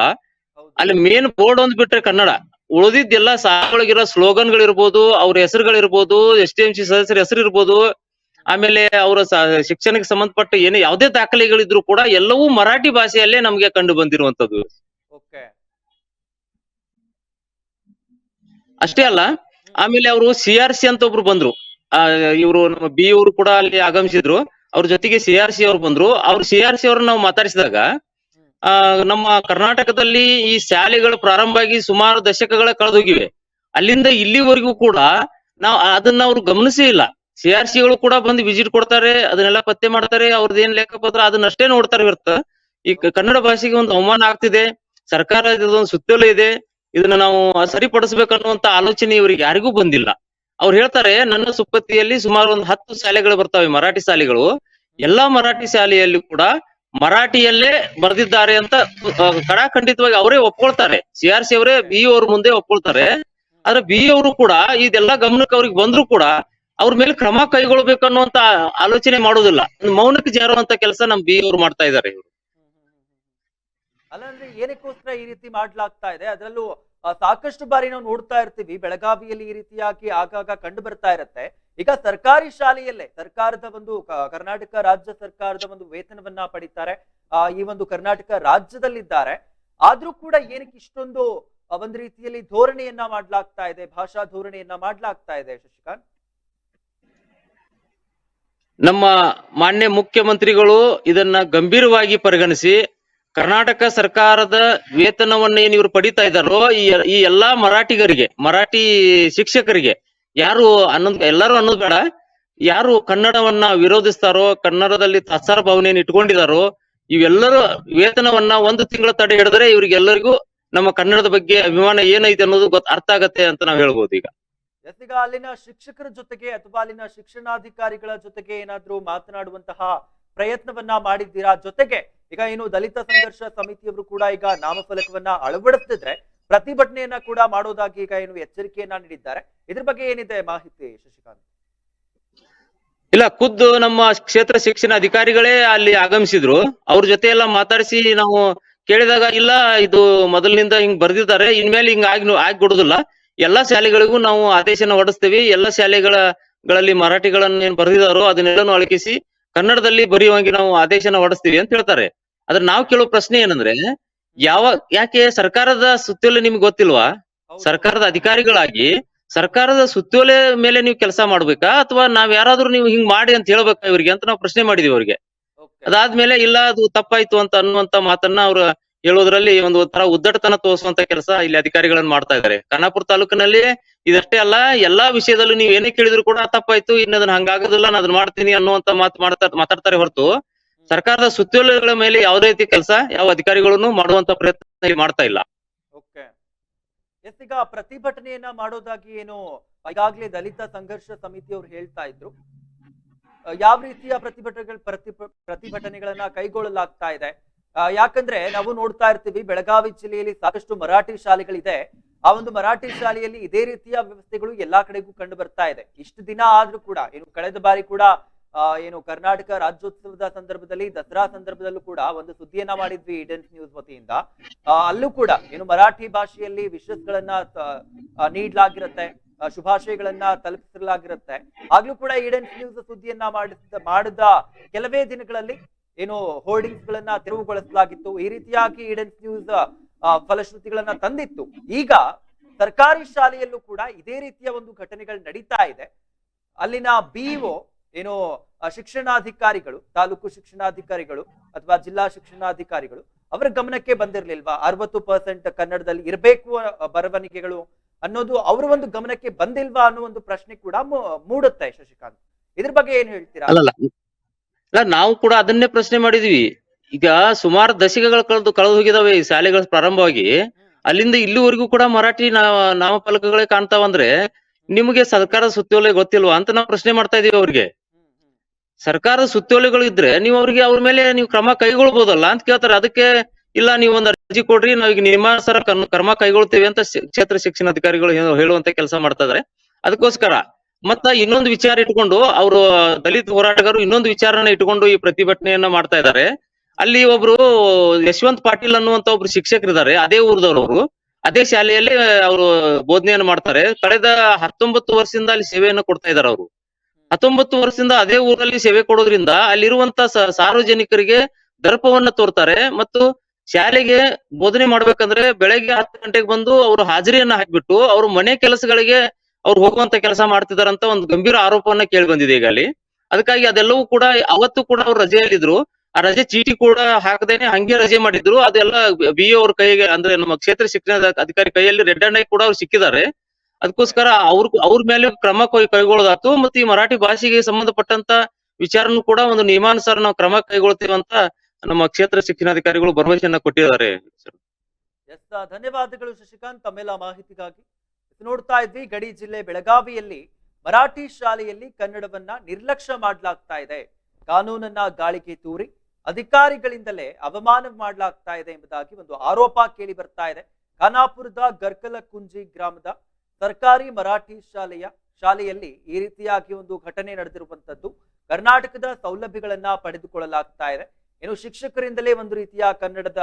ಅಲ್ಲಿ ಮೇನ್ ಬೋರ್ಡ್ ಒಂದ್ ಬಿಟ್ರೆ ಕನ್ನಡ. ಉಳಿದಿದ್ದೆಲ್ಲ ಶಾಲೆಗಳಿರೋ ಸ್ಲೋಗನ್ ಗಳಿರ್ಬೋದು ಅವ್ರ ಹೆಸರುಗಳಿರ್ಬೋದು ಎಸ್ ಟಿ ಎಂ ಸಿ ಸದಸ್ಯರ ಹೆಸರು ಇರ್ಬೋದು ಆಮೇಲೆ ಅವರ ಶಿಕ್ಷಣಕ್ಕೆ ಸಂಬಂಧಪಟ್ಟ ಏನು ಯಾವುದೇ ದಾಖಲೆಗಳಿದ್ರು ಕೂಡ ಎಲ್ಲವೂ ಮರಾಠಿ ಭಾಷೆಯಲ್ಲೇ ನಮ್ಗೆ ಕಂಡು ಬಂದಿರುವಂತದ್ದು ಅಷ್ಟೇ ಅಲ್ಲ ಆಮೇಲೆ ಅವರು ಸಿ ಆರ್ ಸಿ ಅಂತ ಒಬ್ರು ಬಂದ್ರು. ಆ, ಇವರು ನಮ್ಮ ಬಿ ಇವರು ಕೂಡ ಅಲ್ಲಿ ಆಗಮಿಸಿದ್ರು. ಅವ್ರ ಜೊತೆಗೆ ಸಿ ಆರ್ ಸಿ ಅವ್ರು ಬಂದ್ರು. ಅವ್ರು ಸಿ ಆರ್ ಸಿ ಅವ್ರನ್ನ ನಾವು ಮಾತಾಡಿಸಿದಾಗ, ಆ, ನಮ್ಮ ಕರ್ನಾಟಕದಲ್ಲಿ ಈ ಶಾಲೆಗಳು ಪ್ರಾರಂಭ ಆಗಿ ಸುಮಾರು ದಶಕಗಳ ಕಳೆದೋಗಿವೆ ಅಲ್ಲಿಂದ ಇಲ್ಲಿವರೆಗೂ ಕೂಡ ನಾವು ಅದನ್ನ ಅವ್ರು ಗಮನಿಸೇ ಇಲ್ಲ. ಸಿ ಆರ್ ಸಿಗಳು ಕೂಡ ಬಂದು ವಿಸಿಟ್ ಕೊಡ್ತಾರೆ, ಅದನ್ನೆಲ್ಲ ಪತ್ತೆ ಮಾಡ್ತಾರೆ, ಅವ್ರದ್ದು ಏನ್ ಲೆಕ್ಕಪತ್ರ ಅದನ್ನಷ್ಟೇ ನೋಡ್ತಾರೆ ಇರ್ತ ಈ ಕನ್ನಡ ಭಾಷೆಗೆ ಒಂದು ಅವಮಾನ ಆಗ್ತಿದೆ. ಸರ್ಕಾರ ಒಂದು ಸುತ್ತಲೂ ಇದೆ. ಇದನ್ನ ನಾವು ಸರಿಪಡಿಸ್ಬೇಕನ್ನುವಂತ ಆಲೋಚನೆ ಇವ್ರಿಗೆ ಯಾರಿಗೂ ಬಂದಿಲ್ಲ. ಅವ್ರು ಹೇಳ್ತಾರೆ, ನನ್ನ ಸುಪ್ಪತ್ತಿಯಲ್ಲಿ ಸುಮಾರು ಒಂದು ಹತ್ತು ಶಾಲೆಗಳು ಬರ್ತಾವೆ, ಮರಾಠಿ ಶಾಲೆಗಳು. ಎಲ್ಲಾ ಮರಾಠಿ ಶಾಲೆಯಲ್ಲಿ ಕೂಡ ಮರಾಠಿಯಲ್ಲೇ ಬರೆದಿದ್ದಾರೆ ಅಂತ ಕಡಾಖಂಡಿತವಾಗಿ ಅವರೇ ಒಪ್ಕೊಳ್ತಾರೆ. ಸಿ ಆರ್ ಸಿ ಅವರೇ ಬಿ ಅವ್ರ ಮುಂದೆ ಒಪ್ಕೊಳ್ತಾರೆ. ಆದ್ರೆ ಬಿ ಅವರು ಕೂಡ ಇದೆಲ್ಲ ಗಮನಕ್ಕೆ ಅವ್ರಿಗೆ ಬಂದ್ರು ಕೂಡ ಅವ್ರ ಮೇಲೆ ಕ್ರಮ ಕೈಗೊಳ್ಬೇಕು ಅನ್ನುವಂತ ಆಲೋಚನೆ ಮಾಡೋದಿಲ್ಲ. ಮೌನಕ್ಕೆ ಜಾರುವಂತ ಕೆಲಸ ನಮ್ ಬಿ ಅವ್ರು ಮಾಡ್ತಾ ಇದ್ದಾರೆ ಇವ್ರು. ಅಲ್ಲಂದ್ರೆ ಏನಕ್ಕೋಸ್ಕರ ಈ ರೀತಿ ಮಾಡ್ಲಾಗ್ತಾ ಇದೆ? ಅದರಲ್ಲೂ ಸಾಕಷ್ಟು ಬಾರಿ ನಾವು ನೋಡ್ತಾ ಇರ್ತೀವಿ ಬೆಳಗಾವಿಯಲ್ಲಿ ಈ ರೀತಿಯಾಗಿ ಆಗಾಗ ಕಂಡು ಬರ್ತಾ ಇರತ್ತೆ. ಈಗ ಸರ್ಕಾರಿ ಶಾಲೆಯಲ್ಲೇ ಸರ್ಕಾರದ ಒಂದು ಕರ್ನಾಟಕ ರಾಜ್ಯ ಸರ್ಕಾರದ ಒಂದು ವೇತನವನ್ನ ಪಡಿತಾರೆ. ಆ, ಈ ಒಂದು ಕರ್ನಾಟಕ ರಾಜ್ಯದಲ್ಲಿದ್ದಾರೆ. ಆದ್ರೂ ಕೂಡ ಏನಕ್ಕೆ ಇಷ್ಟೊಂದು ಒಂದ್ ರೀತಿಯಲ್ಲಿ ಧೋರಣೆಯನ್ನ ಮಾಡ್ಲಾಗ್ತಾ ಇದೆ ಭಾಷಾ ಧೋರಣೆಯನ್ನ ಮಾಡ್ಲಾಗ್ತಾ ಇದೆ ಶಶಿಕಾಂತ್? ನಮ್ಮ ಮಾನ್ಯ ಮುಖ್ಯಮಂತ್ರಿಗಳು ಇದನ್ನ ಗಂಭೀರವಾಗಿ ಪರಿಗಣಿಸಿ ಕರ್ನಾಟಕ ಸರ್ಕಾರದ ವೇತನವನ್ನ ಏನ್ ಇವ್ರು ಪಡಿತಾ ಇದ್ದಾರೋ ಈ ಎಲ್ಲಾ ಮರಾಠಿಗರಿಗೆ, ಮರಾಠಿ ಶಿಕ್ಷಕರಿಗೆ, ಯಾರು ಅನ್ನೋದ್, ಎಲ್ಲರೂ ಅನ್ನೋದ್ ಬೇಡ. ಯಾರು ಕನ್ನಡವನ್ನ ವಿರೋಧಿಸ್ತಾರೋ, ಕನ್ನಡದಲ್ಲಿ ತತ್ಸಾರ ಭಾವನೆಯನ್ನು ಇಟ್ಕೊಂಡಿದಾರೋ, ಇವೆಲ್ಲರೂ ವೇತನವನ್ನ ಒಂದು ತಿಂಗಳ ತಡೆ ಹಿಡಿದ್ರೆ ಇವ್ರಿಗೆಲ್ಲರಿಗೂ ನಮ್ಮ ಕನ್ನಡದ ಬಗ್ಗೆ ಅಭಿಮಾನ ಏನೈತೆ ಅನ್ನೋದು ಗೊತ್ತ ಅರ್ಥ ಆಗತ್ತೆ ಅಂತ ನಾವ್ ಹೇಳ್ಬೋದು ಈಗ. ಈಗ ಅಲ್ಲಿನ ಶಿಕ್ಷಕರ ಜೊತೆಗೆ ಅಥವಾ ಅಲ್ಲಿನ ಶಿಕ್ಷಣಾಧಿಕಾರಿಗಳ ಜೊತೆಗೆ ಏನಾದ್ರೂ ಮಾತನಾಡುವಂತಹ ಪ್ರಯತ್ನವನ್ನ ಮಾಡಿದ್ದೀರಾ? ಜೊತೆಗೆ ಈಗ ಏನು ದಲಿತ ಸಂಘರ್ಷ ಸಮಿತಿಯವರು ಕೂಡ ಈಗ ನಾಮಫಲಕವನ್ನ ಅಳವಡಿಸ್ತಿದ್ರೆ ಪ್ರತಿಭಟನೆಯನ್ನ ಕೂಡ ಮಾಡೋದಾಗಿ ಈಗ ಏನು ಎಚ್ಚರಿಕೆಯನ್ನ ನೀಡಿದ್ದಾರೆ. ಇದ್ರ ಬಗ್ಗೆ ಏನಿದೆ ಮಾಹಿತಿ, ಶಶಿಕಾಂತ್? ಇಲ್ಲ, ಖುದ್ದು ನಮ್ಮ ಕ್ಷೇತ್ರ ಶಿಕ್ಷಣ ಅಧಿಕಾರಿಗಳೇ ಅಲ್ಲಿ ಆಗಮಿಸಿದ್ರು. ಅವ್ರ ಜೊತೆ ಎಲ್ಲ ಮಾತಾಡಿಸಿ ನಾವು ಕೇಳಿದಾಗ, ಇಲ್ಲ, ಇದು ಮೊದಲಿನಿಂದ ಹಿಂಗ್ ಬರ್ದಿದ್ದಾರೆ, ಇನ್ಮೇಲೆ ಹಿಂಗ್ ಆಗಿ ಆಗ್ಬಿಡುದಿಲ್ಲ ಎಲ್ಲಾ ಶಾಲೆಗಳಿಗೂ ನಾವು ಆದೇಶನ ಹೊರಡಿಸ್ತೀವಿ. ಎಲ್ಲಾ ಶಾಲೆಗಳ, ಗಳಲ್ಲಿ ಮರಾಠಿಗಳನ್ನ ಏನ್ ಬರ್ದಿದಾರೋ ಅದನ್ನೆಲ್ಲನೂ ಅಳಕಿಸಿ ಕನ್ನಡದಲ್ಲಿ ಬರೆಯುವಂಗೆ ನಾವು ಆದೇಶನ ಹೊಡಿಸ್ತೀವಿ ಅಂತ ಹೇಳ್ತಾರೆ. ಆದ್ರೆ ನಾವು ಕೇಳೋ ಪ್ರಶ್ನೆ ಏನಂದ್ರೆ ಯಾವ ಯಾಕೆ ಸರ್ಕಾರದ ಸುತ್ತೋಲೆ ನಿಮ್ಗೆ ಗೊತ್ತಿಲ್ವಾ? ಸರ್ಕಾರದ ಅಧಿಕಾರಿಗಳಾಗಿ ಸರ್ಕಾರದ ಸುತ್ತೋಲೆ ಮೇಲೆ ನೀವು ಕೆಲಸ ಮಾಡ್ಬೇಕಾ? ಅಥವಾ ನಾವ್ ಯಾರಾದ್ರೂ ನೀವು ಹಿಂಗ್ ಮಾಡಿ ಅಂತ ಹೇಳ್ಬೇಕಾ ಇವ್ರಿಗೆ ಅಂತ ನಾವು ಪ್ರಶ್ನೆ ಮಾಡಿದೀವಿ ಅವ್ರಿಗೆ. ಅದಾದ್ಮೇಲೆ ಇಲ್ಲ ಅದು ತಪ್ಪಾಯ್ತು ಅಂತ ಅನ್ನುವಂತ ಮಾತನ್ನ ಅವ್ರು ಹೇಳೋದ್ರಲ್ಲಿ ಒಂದು ತರ ಉದ್ದಟತನ ತೋರಿಸುವಂತ ಕೆಲಸ ಇಲ್ಲಿ ಅಧಿಕಾರಿಗಳನ್ನ ಮಾಡ್ತಾ ಇದ್ದಾರೆ ಖಾನಾಪುರ ತಾಲೂಕಿನಲ್ಲಿ ಇದಷ್ಟೇ ಅಲ್ಲ ಎಲ್ಲಾ ವಿಷಯದಲ್ಲೂ ನೀವ್ ಏನೇ ಕೇಳಿದ್ರು ಕೂಡ ತಪ್ಪಾಯ್ತು ಇನ್ನ ಅದನ್ನ ಹಂಗಾಗೋದಿಲ್ಲ ನಾನು ಅದನ್ನ ಮಾಡ್ತೀನಿ ಅನ್ನುವಂತ ಮಾತು ಮಾಡ್ತಾ ಮಾತಾಡ್ತಾರೆ ಹೊರತು ಸರ್ಕಾರದ ಸುತ್ತೋಲೆಗಳ ಮೇಲೆ ಯಾವುದೇ ರೀತಿ ಕೆಲಸ ಯಾವ ಅಧಿಕಾರಿಗಳನ್ನು ಮಾಡುವಂತ ಪ್ರಯತ್ನ ಮಾಡ್ತಾ ಇಲ್ಲ. ಈಗ ಪ್ರತಿಭಟನೆಯನ್ನ ಮಾಡೋದಾಗಿ ಏನು ಈಗಾಗಲೇ ದಲಿತ ಸಂಘರ್ಷ ಸಮಿತಿಯವರು ಹೇಳ್ತಾ ಇದ್ರು. ಯಾವ ರೀತಿಯ ಪ್ರತಿಭಟನೆಗಳ ಪ್ರತಿ ಪ್ರತಿಭಟನೆಗಳನ್ನ ಕೈಗೊಳ್ಳಲಾಗ್ತಾ ಇದೆ? ಯಾಕಂದ್ರೆ ನಾವು ನೋಡ್ತಾ ಇರ್ತೀವಿ ಬೆಳಗಾವಿ ಜಿಲ್ಲೆಯಲ್ಲಿ ಸಾಕಷ್ಟು ಮರಾಠಿ ಶಾಲೆಗಳಿದೆ. ಆ ಒಂದು ಮರಾಠಿ ಶಾಲೆಯಲ್ಲಿ ಇದೇ ರೀತಿಯ ವ್ಯವಸ್ಥೆಗಳು ಎಲ್ಲಾ ಕಡೆಗೂ ಕಂಡು ಬರ್ತಾ ಇದೆ. ಇಷ್ಟು ದಿನ ಆದ್ರೂ ಕೂಡ ಏನು ಕಳೆದ ಬಾರಿ ಕೂಡ ಏನು ಕರ್ನಾಟಕ ರಾಜ್ಯೋತ್ಸವದ ಸಂದರ್ಭದಲ್ಲಿ, ದಸರಾ ಸಂದರ್ಭದಲ್ಲೂ ಕೂಡ ಒಂದು ಸುದ್ದಿಯನ್ನ ಮಾಡಿದ್ವಿ ಈಡೆನ್ಸ್ ನ್ಯೂಸ್ ವತಿಯಿಂದ. ಅಲ್ಲೂ ಕೂಡ ಏನು ಮರಾಠಿ ಭಾಷೆಯಲ್ಲಿ ವಿಶಸ್ ಗಳನ್ನ ನೀಡಲಾಗಿರುತ್ತೆ ಶುಭಾಶಯಗಳನ್ನ ತಲುಪಿಸಲಾಗಿರುತ್ತೆ ಆಗ್ಲೂ ಕೂಡ ಈಡೆನ್ಸ್ ನ್ಯೂಸ್ ಸುದ್ದಿಯನ್ನ ಮಾಡಿದ ಮಾಡಿದ ಕೆಲವೇ ದಿನಗಳಲ್ಲಿ ಏನು ಹೋರ್ಡಿಂಗ್ಸ್ ಗಳನ್ನ ತೆರವುಗೊಳಿಸಲಾಗಿತ್ತು. ಈ ರೀತಿಯಾಗಿ ಈಡೆನ್ಸ್ ನ್ಯೂಸ್ ಫಲಶ್ರುತಿಗಳನ್ನ ತಂದಿತ್ತು. ಈಗ ಸರ್ಕಾರಿ ಶಾಲೆಯಲ್ಲೂ ಕೂಡ ಇದೇ ರೀತಿಯ ಒಂದು ಘಟನೆಗಳು ನಡೀತಾ ಇದೆ. ಅಲ್ಲಿನ ಬಿಇಒ ಏನು ಶಿಕ್ಷಣಾಧಿಕಾರಿಗಳು ತಾಲೂಕು ಶಿಕ್ಷಣಾಧಿಕಾರಿಗಳು ಅಥವಾ ಜಿಲ್ಲಾ ಶಿಕ್ಷಣಾಧಿಕಾರಿಗಳು ಅವರ ಗಮನಕ್ಕೆ ಬಂದಿರಲಿಲ್ವಾ? ಅರವತ್ತು ಪರ್ಸೆಂಟ್ ಕನ್ನಡದಲ್ಲಿ ಇರಬೇಕು ಬರವಣಿಗೆಗಳು ಅನ್ನೋದು ಅವರ ಒಂದು ಗಮನಕ್ಕೆ ಬಂದಿಲ್ವಾ ಅನ್ನೋ ಒಂದು ಪ್ರಶ್ನೆ ಕೂಡ ಮೂಡುತ್ತೆ ಶಶಿಕಾಂತ್. ಇದ್ರ ಬಗ್ಗೆ ಏನ್ ಹೇಳ್ತೀರಾ? ಅಲ್ಲ ನಾವು ಕೂಡ ಅದನ್ನೇ ಪ್ರಶ್ನೆ ಮಾಡಿದ್ವಿ. ಈಗ ಸುಮಾರು ದಶಕಗಳು ಕಳೆದು ಕಳೆದು ಹೋಗಿದಾವೆ ಈ ಶಾಲೆಗಳು ಪ್ರಾರಂಭವಾಗಿ. ಅಲ್ಲಿಂದ ಇಲ್ಲಿವರೆಗೂ ಕೂಡ ಮರಾಠಿ ನಾಮಫಲಕಗಳೇ ಕಾಣ್ತಾವಂದ್ರೆ ನಿಮಗೆ ಸರ್ಕಾರದ ಸುತ್ತೋಲೆ ಗೊತ್ತಿಲ್ವಾ ಅಂತ ನಾವು ಪ್ರಶ್ನೆ ಮಾಡ್ತಾ ಇದೀವಿ ಅವ್ರಿಗೆ. ಸರ್ಕಾರದ ಸುತ್ತೋಲೆಗಳು ಇದ್ರೆ ನೀವು ಅವ್ರಿಗೆ ಅವ್ರ ಮೇಲೆ ನೀವು ಕ್ರಮ ಕೈಗೊಳ್ಬೋದಲ್ಲ ಅಂತ ಕೇಳ್ತಾರೆ. ಅದಕ್ಕೆ ಇಲ್ಲ, ನೀವು ಒಂದು ಅರ್ಜಿ ಕೊಡ್ರಿ, ನಾವೀಗ ನಿಯಮಾನುಸಾರ ಕರ್ಮ ಕೈಗೊಳ್ತೇವೆ ಅಂತ ಕ್ಷೇತ್ರ ಶಿಕ್ಷಣ ಅಧಿಕಾರಿಗಳು ಹೇಳುವಂತ ಕೆಲಸ ಮಾಡ್ತಾ ಇದಾರೆ. ಅದಕ್ಕೋಸ್ಕರ ಮತ್ತ ಇನ್ನೊಂದು ವಿಚಾರ ಇಟ್ಕೊಂಡು ಅವರು ದಲಿತ ಹೋರಾಟಗಾರರು ಇನ್ನೊಂದು ವಿಚಾರನ ಇಟ್ಕೊಂಡು ಈ ಪ್ರತಿಭಟನೆಯನ್ನ ಮಾಡ್ತಾ ಇದ್ದಾರೆ ಅಲ್ಲಿ ಒಬ್ರು ಯಶವಂತ್ ಪಾಟೀಲ್ ಅನ್ನುವಂತ ಒಬ್ರು ಶಿಕ್ಷಕರಿದ್ದಾರೆ. ಅದೇ ಊರದವ್ರು ಅವರು ಅದೇ ಶಾಲೆಯಲ್ಲಿ ಅವರು ಬೋಧನೆಯನ್ನು ಮಾಡ್ತಾರೆ. ಕಳೆದ ಹತ್ತೊಂಬತ್ತು ವರ್ಷದಿಂದ ಅಲ್ಲಿ ಸೇವೆಯನ್ನು ಕೊಡ್ತಾ ಇದ್ದಾರೆ ಅವರು. ಹತ್ತೊಂಬತ್ತು ವರ್ಷದಿಂದ ಅದೇ ಊರಲ್ಲಿ ಸೇವೆ ಕೊಡೋದ್ರಿಂದ ಅಲ್ಲಿರುವಂತ ಸಾರ್ವಜನಿಕರಿಗೆ ದರ್ಪವನ್ನ ತೋರ್ತಾರೆ ಮತ್ತು ಶಾಲೆಗೆ ಬೋಧನೆ ಮಾಡ್ಬೇಕಂದ್ರೆ ಬೆಳಗ್ಗೆ ಹತ್ತು ಗಂಟೆಗೆ ಬಂದು ಅವರು ಹಾಜರಿಯನ್ನ ಹಾಕ್ಬಿಟ್ಟು ಅವ್ರ ಮನೆ ಕೆಲಸಗಳಿಗೆ ಅವ್ರು ಹೋಗುವಂತ ಕೆಲಸ ಮಾಡ್ತಿದಾರಂತ ಒಂದು ಗಂಭೀರ ಆರೋಪವನ್ನ ಕೇಳಿ ಬಂದಿದೆ ಈಗ ಅಲ್ಲಿ. ಅದಕ್ಕಾಗಿ ಅದೆಲ್ಲವೂ ಕೂಡ ಅವತ್ತು ಕೂಡ ಅವ್ರು ರಜೆಯಲ್ಲಿದ್ರು ಆ ರಜೆ ಚೀಟಿ ಕೂಡ ಹಾಕದೇನೆ ಹಂಗೆ ರಜೆ ಮಾಡಿದ್ರು. ಅದೆಲ್ಲ ಬಿ ಅವ್ರ ಕೈಗೆ ಅಂದ್ರೆ ನಮ್ಮ ಕ್ಷೇತ್ರ ಶಿಕ್ಷಣ ಅಧಿಕಾರಿ ಕೈಯಲ್ಲಿ ರೆಡ್ ಹ್ಯಾಂಡ್ ಕೂಡ ಅವ್ರು ಸಿಕ್ಕಿದ್ದಾರೆ. ಅದಕ್ಕೋಸ್ಕರ ಅವ್ರ ಅವ್ರ ಮೇಲೆ ಕ್ರಮ ಕೈಗೊಳ್ಳೋದಾತು ಮತ್ತೆ ಈ ಮರಾಠಿ ಭಾಷೆಗೆ ಸಂಬಂಧಪಟ್ಟಂತ ವಿಚಾರನೂ ಕೂಡ ಒಂದು ನಿಯಮಾನುಸಾರ ನಾವು ಕ್ರಮ ಕೈಗೊಳ್ತೇವೆ ಅಂತ ನಮ್ಮ ಕ್ಷೇತ್ರ ಶಿಕ್ಷಣಾಧಿಕಾರಿಗಳು ಭರವಸೆಯನ್ನ ಕೊಟ್ಟಿದ್ದಾರೆ ಎಸ್ ಧನ್ಯವಾದಗಳು ಶಶಿಕಾಂತ್. ತಮ್ಮೆಲ್ಲ ಮಾಹಿತಿಗಾಗಿ ನೋಡ್ತಾ ಇದ್ವಿ ಗಡಿ ಜಿಲ್ಲೆ ಬೆಳಗಾವಿಯಲ್ಲಿ ಮರಾಠಿ ಶಾಲೆಯಲ್ಲಿ ಕನ್ನಡವನ್ನ ನಿರ್ಲಕ್ಷ್ಯ ಮಾಡ್ಲಾಗ್ತಾ ಇದೆ. ಕಾನೂನನ್ನ ಗಾಳಿಗೆ ತೂರಿ ಅಧಿಕಾರಿಗಳಿಂದಲೇ ಅವಮಾನ ಮಾಡಲಾಗ್ತಾ ಇದೆ ಎಂಬುದಾಗಿ ಒಂದು ಆರೋಪ ಕೇಳಿ ಬರ್ತಾ ಇದೆ. ಖಾನಾಪುರದ ಗರ್ಕಲಕುಂಜಿ ಗ್ರಾಮದ ಸರ್ಕಾರಿ ಮರಾಠಿ ಶಾಲೆಯ ಶಾಲೆಯಲ್ಲಿ ಈ ರೀತಿಯಾಗಿ ಒಂದು ಘಟನೆ ನಡೆದಿರುವಂತದ್ದು ಕರ್ನಾಟಕದ ಸೌಲಭ್ಯಗಳನ್ನ ಪಡೆದುಕೊಳ್ಳಲಾಗ್ತಾ ಇದೆ. ಏನು ಶಿಕ್ಷಕರಿಂದಲೇ ಒಂದು ರೀತಿಯ ಕನ್ನಡದ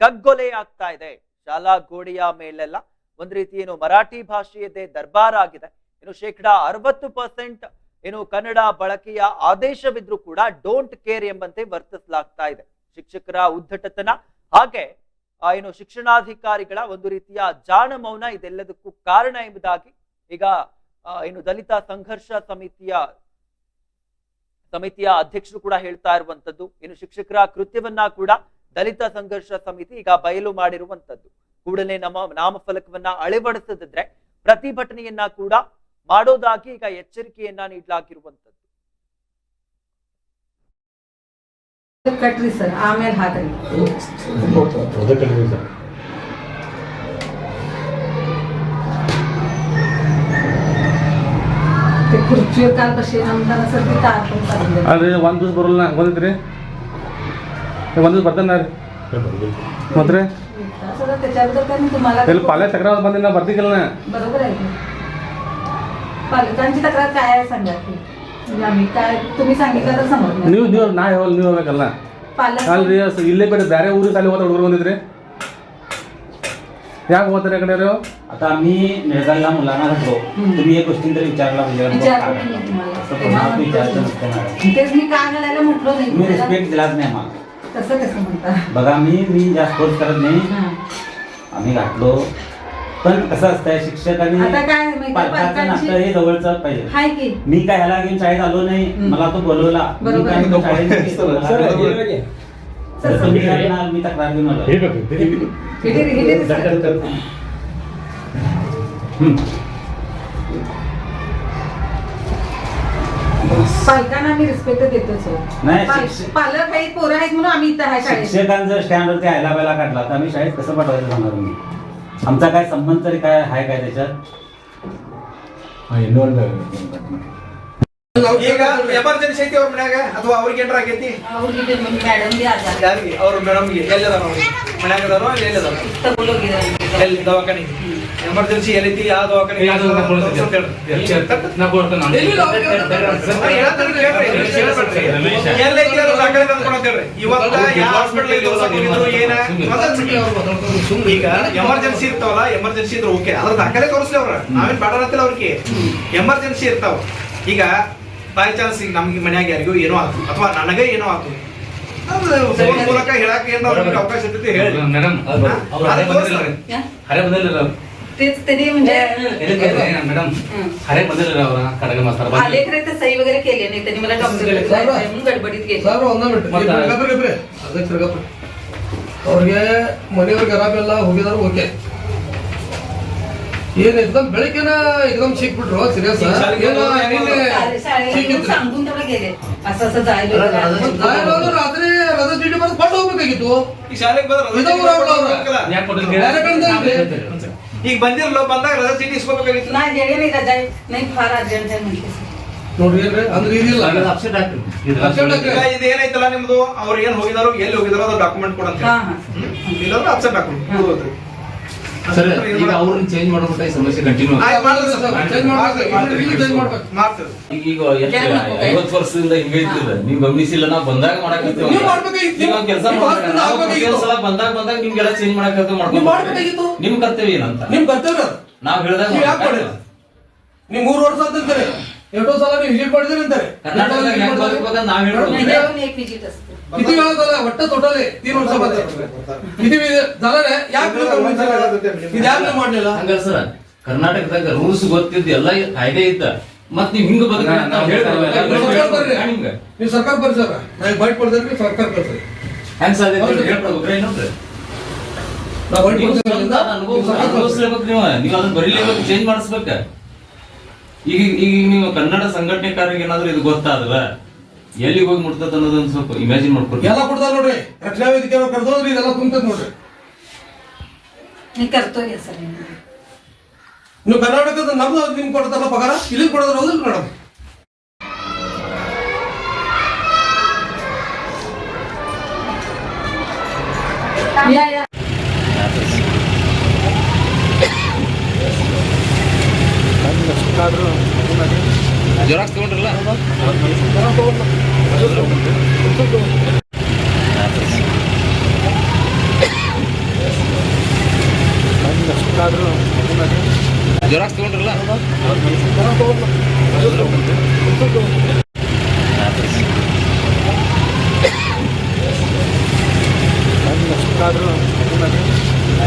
ಕಗ್ಗೊಲೆ ಆಗ್ತಾ ಇದೆ. ಶಾಲಾ ಗೋಡೆಯ ಮೇಲೆಲ್ಲ ಒಂದು ರೀತಿ ಏನು ಮರಾಠಿ ಭಾಷೆಯದೇ ದರ್ಬಾರ್ ಆಗಿದೆ. ಏನು ಶೇಕಡಾ ಅರವತ್ತು ಪರ್ಸೆಂಟ್ ಏನು ಕನ್ನಡ ಬಳಕೆಯ ಆದೇಶವಿದ್ರೂ ಕೂಡ ಡೋಂಟ್ ಕೇರ್ ಎಂಬಂತೆ ವರ್ತಿಸಲಾಗ್ತಾ ಇದೆ. ಶಿಕ್ಷಕರ ಉದ್ದಟತನ ಹಾಗೆ ಏನು ಶಿಕ್ಷಣಾಧಿಕಾರಿಗಳ ಒಂದು ರೀತಿಯ ಜಾಣ ಮೌನ ಇದೆಲ್ಲದಕ್ಕೂ ಕಾರಣ ಎಂಬುದಾಗಿ ಈಗ ಏನು ದಲಿತ ಸಂಘರ್ಷ ಸಮಿತಿಯ ಸಮಿತಿಯ ಅಧ್ಯಕ್ಷರು ಕೂಡ ಹೇಳ್ತಾ ಇರುವಂತದ್ದು ಇನ್ನು ಶಿಕ್ಷಕರ ಕೃತ್ಯವನ್ನ ಕೂಡ ದಲಿತ ಸಂಘರ್ಷ ಸಮಿತಿ ಈಗ ಬಯಲು ಮಾಡಿರುವಂತದ್ದು ಕೂಡಲೇ ನಮ್ಮ ನಾಮಫಲಕವನ್ನ ಅಳವಡಿಸದಿದ್ರೆ ಪ್ರತಿಭಟನೆಯನ್ನ ಕೂಡ ಮಾಡೋದಾಗಿ ಈಗ ಎಚ್ಚರಿಕೆಯನ್ನ ನೀಡಲಾಗಿರುವಂತದ್ದು ಕಟ್ರಿ ಸರ್ ಆಮೇಲೆ ಹಾಕ್ರಿ ते खुर्चीवर काल बसे आमदार सर तिथं आपण चालले ಅಲ್ರಿ ಒಂದ್ ದಿವ್ಸ ಬರಲ್ಲ ಬಂದಿದ್ರಿ ಒಂದ್ ದಿವ್ಸ ಬರ್ತಾನ ರೀ ಮತ್ರಿ सर त्याच्याबद्दल काय मी तुम्हाला ಎಲ್ಲಿ ಪಾಲ್ಯ ತಕ್ರಾರ್ ಬಂದಿ ನಾ ಬರ್ತಿಗಿಲ್ಲ ನಾ बरोबर आहे की? पालकांची तक्रार काय आहे सांगा की म्हणजे आम्ही काय तुम्ही सांगितलं तर समजणार ನೀವು ನೀವು ನಾ ಹೇಳ ನೀವು ಹೋಗ್ಬೇಕಲ್ಲ पालक ಅಲ್ರಿ ಅಸ್ ಇಲ್ಲೇ ಬಿಟ್ಟು ಬೇರೆ ಊರಿಗೆ ಸಾಲಿ ಹೋದ ಹುಡುಗರು ಬಂದಿದ್ರಿ ಯಾಕೆ ಹೋಗ್ತಾರೆ ಆ ಕಡೆ ರೀ आता आम्ही निळगावला मुलांना घातलो तुम्ही एक गोष्टी तरी विचारला पाहिजे विचारलं नाही तुम्हाला. असं पुन्हा तुम्ही विचारायचं नसतं मॅडम तेच मी का घालायला म्हटलो नाही तुम्ही तुम्हाला. रिस्पेक्ट दिलाच नाही आम्हाला कसं कसं म्हणता बघा मी मी जास्त फोर्स करत नाही हां. आम्ही घातलो पण कसं असतंय शिक्षक आणि आता काय आहे माहिती आहे, पालकाचं पालकांची- नातं हे जवळचं पाहिजे हाय की मी काय ह्याला घेऊन शाळेत आलो नाही. मला तो बोलवला मी बरोबर काय आहे. म्हणून शाळेत नाही गेलो. मला सर, बोलवलं. सर, तर तुम्ही काय म्हणाल, मी तक्रार घेऊन आलो. हम्म. पालकांना आम्ही रिस्पेक्ट देतोच हो. नाही, पाल- शिक्षक- पालक आहेत पोरं आहेत म्हणून आम्ही इथं आहे शाळेत शिक्षकांनी स्टँडवरती आयला बायला काढला तर आम्ही शाळेत कसं पाठवायचं सांगा तुम्ही आमचा काय संबंध तरी काय आहे काय त्याच्यात? ಈಗ ಎಮರ್ಜೆನ್ಸಿ ಐತಿ ಅವ್ರ ಮನ್ಯಾಗ? ಅಥವಾ ಅವ್ರಿಗೆ ಏನಾರ ಆಗೈತಿ? ಯಾರಿಗೆ? ಅವ್ರ ಮೇಡಮ್ಗೆ ಎಲ್ಲದಾರ ಮನ್ಯಾಗ ಅದಾರೋ ಇಲ್ಲಿ ಎಲ್ಲದಾರ? ಎಲ್ಲಿ? ದವಾಖಾನೆ ಎಮರ್ಜೆನ್ಸಿ ಎಲ್ಲೈತಿ? ಯಾವ ದವಾಖಾನೆ ಎಲ್ಲೈತಿ ಅದು ದಾಖಲೆ ತಂದ್ಕೊಳತ್ತೇಳ್ರಿ ಇವತ್ತ ಯಾವ ಹಾಸ್ಪಿಟಲ್ ಏನ? ಈಗ ಎಮರ್ಜೆನ್ಸಿ ಇರ್ತಾವಲ್ಲ ಎಮರ್ಜೆನ್ಸಿ ಇದ್ರೆ ಓಕೆ ಅದ್ರ ದಾಖಲೆ ತೋರಿಸ್ಲಿ ಅವ್ರ. ನಾವೇನ್ ಬೇಡ ಅವ್ರಿಗೆ. ಎಮರ್ಜೆನ್ಸಿ ಇರ್ತಾವ. ಈಗ ಬೈ ಚಾನ್ಸ್ ಈಗ ನಮ್ಗೆ ಮನ್ಯಾಗ ಯಾರಿಗೂ ಏನೋ ಆತು ಅಥವಾ ನನಗೆ ಏನೋ ಆತು ಫೋನ್ ಮೂಲಕ ಹೇಳಕ್ ಏನಾರ ನಿಮ್ಗೆ ಅವಕಾಶ ಇರ್ತೈತಿ ಹೇಳಿ ಮೇಡಮ್ ಅದು ಹರೆ ತೋರಿಸ್ಲಿ. ಬಂದಿಲ್ಲ ಹರೆ ಬಂದಿಲ್ಲ तेच त्यांनी म्हणजे ಮೇಡಮ್ ಹರೆ ಬಂದಿಲ್ಲ ಅವ್ರ ಕಡೆಗೆ ಮಾತಾಡ आलेखरे तर सही वगैरे केली नाही त्यांनी मला डॉक्टर म्हणून गडबडीत गेली ಸಾವಿರ ಒಂದ ಮಿನಿಟ್ ಮತ್ತೆ? ಗಬ್ರಿ ಗಬ್ರಿ ಅದಕ್ಕೆ ಗಬ್ರಿ ಅವ್ರಿಗೆ ಮನೆಯವ್ರಿಗೆ ಆರಾಮೆಲ್ಲ ಹೋಗಿದಾರ ಓಕೆ ಏನ್ ಎಕ್ದಮ್ ಬೆಳಿಗ್ಗೆನ ಎಕ್ದಮ್ ಸಿಕ್ಬಿಟ್ರು? ಸೀರಿಯಸ್ ರಾತ್ರಿ ರಜಾ ಚೀಟಿ ಬಂದು ಕೊಟ್ಟು ಹೋಗ್ಬೇಕಾಗಿತ್ತು. ಈಗ ಬಂದಿರಲ್ಲ ಬಂದಾಗ ರಜಾ ಚೀಟಿ ಇಸ್ಕೋಬೇಕಾಗಿತ್ತು. ನೋಡ್ರಿ ಅಂದ್ರೆ ಏನೈತಲ್ಲ ನಿಮ್ದು? ಅವ್ರು ಏನ್ ಹೋಗಿದಾರೋ ಎಲ್ಲಿ ಹೋಗಿದಾರೋ ಅದು ಡಾಕ್ಯುಮೆಂಟ್ ಕೊಡಂತ. ಇಲ್ಲಾಂದ್ರೆ ಅಪ್ಸೆಟ್ ಹಾಕೊಂಡು ಸರ್ ಈಗ ಅವ್ರನ್ನ ಚೇಂಜ್ ಮಾಡೋ ಈ ಸಮಸ್ಯೆ ಕಂಟಿನ್ಯೂ ಈಗ ಐವತ್ತು ವರ್ಷದಿಂದ ಹಿಂಗೆ ಇರ್ತದೆ ನೀವು ಗಮನಿಸಿಲ್ಲ ನಾವು ಬಂದಾಗ ಮಾಡಕತ್ತೀವಿ ಕೆಲಸ. ಸಲ ಬಂದಾಗ ಬಂದಾಗ ನಿಮ್ಗೆಲ್ಲ ಚೇಂಜ್ ಮಾಡಕತ್ತೆ. ಮಾಡ್ಕೊಂಡು ನಿಮ್ ಕರ್ತವ್ಯ ಏನಂತ? ನಿಮ್ ಕರ್ತವ್ಯ. ನಾವ್ ಹೇಳ್ದಾಗ ನೀವು ಯಾಕೆ ಮಾಡಿಲ್ಲ? ನೀವು ಮೂರು ವರ್ಷ ಅಂತಾರೆ. ಎಷ್ಟೋ ಸಲ ನೀವು ವಿಜಿಟ್ ಮಾಡಿದಿರಿ ಅಂತಾರೆ. ಕರ್ನಾಟಕದಾಗ ನಾವ್ ಹೇಳ್ಬೋದು नाही जेवण एक विजिट असते किती वेळा झाला वाटतं टोटली तीन वर्षामध्ये किती वेळ- झालं रे ಯಾಕೆ ನೀವು ಇದು ಯಾಕೆ ನೀವು ಮಾಡ್ಲಿಲ್ಲ ಹಂಗ ಸರ್ ಕರ್ನಾಟಕದಾಗ ರೂಲ್ಸ್ ಗೊತ್ತಿದ್ದು ಎಲ್ಲ ಕಾಯ್ದೆ ಇದ್ದ ಮತ್ ನೀವ್ ಹಿಂಗ ಬದುಕ ಅಂತ ಸರ್ಕಾರ ಬರ್ರಿ. ಹೆಂಗ ನೀವು ಸರ್ಕಾರ ಪರಿಸರ ನಾನು ಬೈಟ್ ಕೊಡ್ತಾರೆ ನೀವು ಸರ್ಕಾರ ಪರಿಸರ ಹೆಂಗ್ ಸಾಧ್ಯ ಹೇಳ್ಕೊಡ್ಬೇಕ್ರಿ ಇನ್ನೊಬ್ರು ನಾವು ಬೈಟ್ ನೀವು ಕೊಡ್ತೀವಿ ಸ್ವಂತ ಅನುಭವ ಅನುಭವಿಸ್ಲೇಬೇಕು ನೀವು ನೀವು ಅದನ್ನ ಬರೀಲೇಬೇಕು ಚೇಂಜ್ ಮಾಡಿಸ್ಬೇಕ ಈಗ ಈಗ ನೀವು ಕನ್ನಡ ಸಂಘಟನೆಕಾರರಿಗೆ ಏನಾದ್ರು ಇದು ಗೊತ್ತಾದ್ರ ಎಲ್ಲಿ ಹೋಗಿ ಮುಟ್ತದ ಅನ್ನೋದನ್ನ ಸ್ವಲ್ಪ ಇಮ್ಯಾಜಿನ್ ಮಾಡ್ಕೊಡಿ ಎಲ್ಲ ಕೊಡ್ತಾರ ನೋಡ್ರಿ. ರಕ್ಷಣಾ ವೇದಿಕೆ ಅವ್ರು ಕರೆದೋದ್ರಿ ಇದೆಲ್ಲ ತುಂಬತದ ನೋಡ್ರಿ. ಕರ್ತವ್ಯ ನೀವು ಕರ್ನಾಟಕದ ನಮ್ದು ನಿಮ್ಗೆ ಕೊಡ್ತಾರಲ್ಲ ಪಗಾರ? ಇಲ್ಲಿ ಕೊಡೋದ್ರ ಹೌದಿಲ್ಲ ಮೇಡಮ್? ಜೆರಾಕ್ಸ್ ತಗೊಂಡ್ರಲ್ಲ ಜೆರಾಕ್ಸ್ ತಗೊಂಡ್ರಲ್ಲ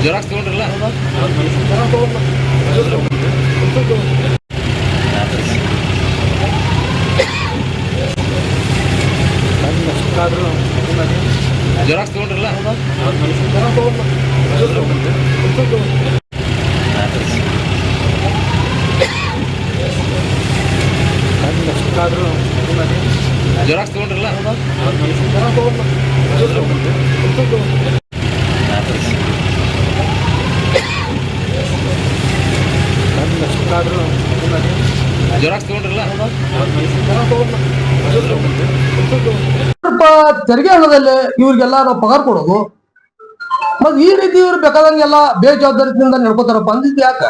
ಜೆರಾಕ್ಸ್ ತಗೊಂಡ್ರಲ್ಲ ಜೆರಾಕ್ಸ್ ತಗೊಂಡ್ರಲ್ಲ ಜೆರಾಕ್ಸ್ ತಗೊಂಡ್ರಲ್ಲ ರೂಪಾಯಿ ತೆರಿಗೆ ಹಣದಲ್ಲಿ ಇವ್ರಿಗೆಲ್ಲ ನಾವು ಪಗಾರ ಕೊಡೋದು ಮತ್ ಈ ರೀತಿ ಇವ್ರು ಬೇಕಾದಂಗೆಲ್ಲ ಬೇಜವಾಬ್ದಾರಿಯಿಂದ ನಡ್ಕೋತಾರಪ್ಪ ಅಂದಿದ್ದು ಯಾಕ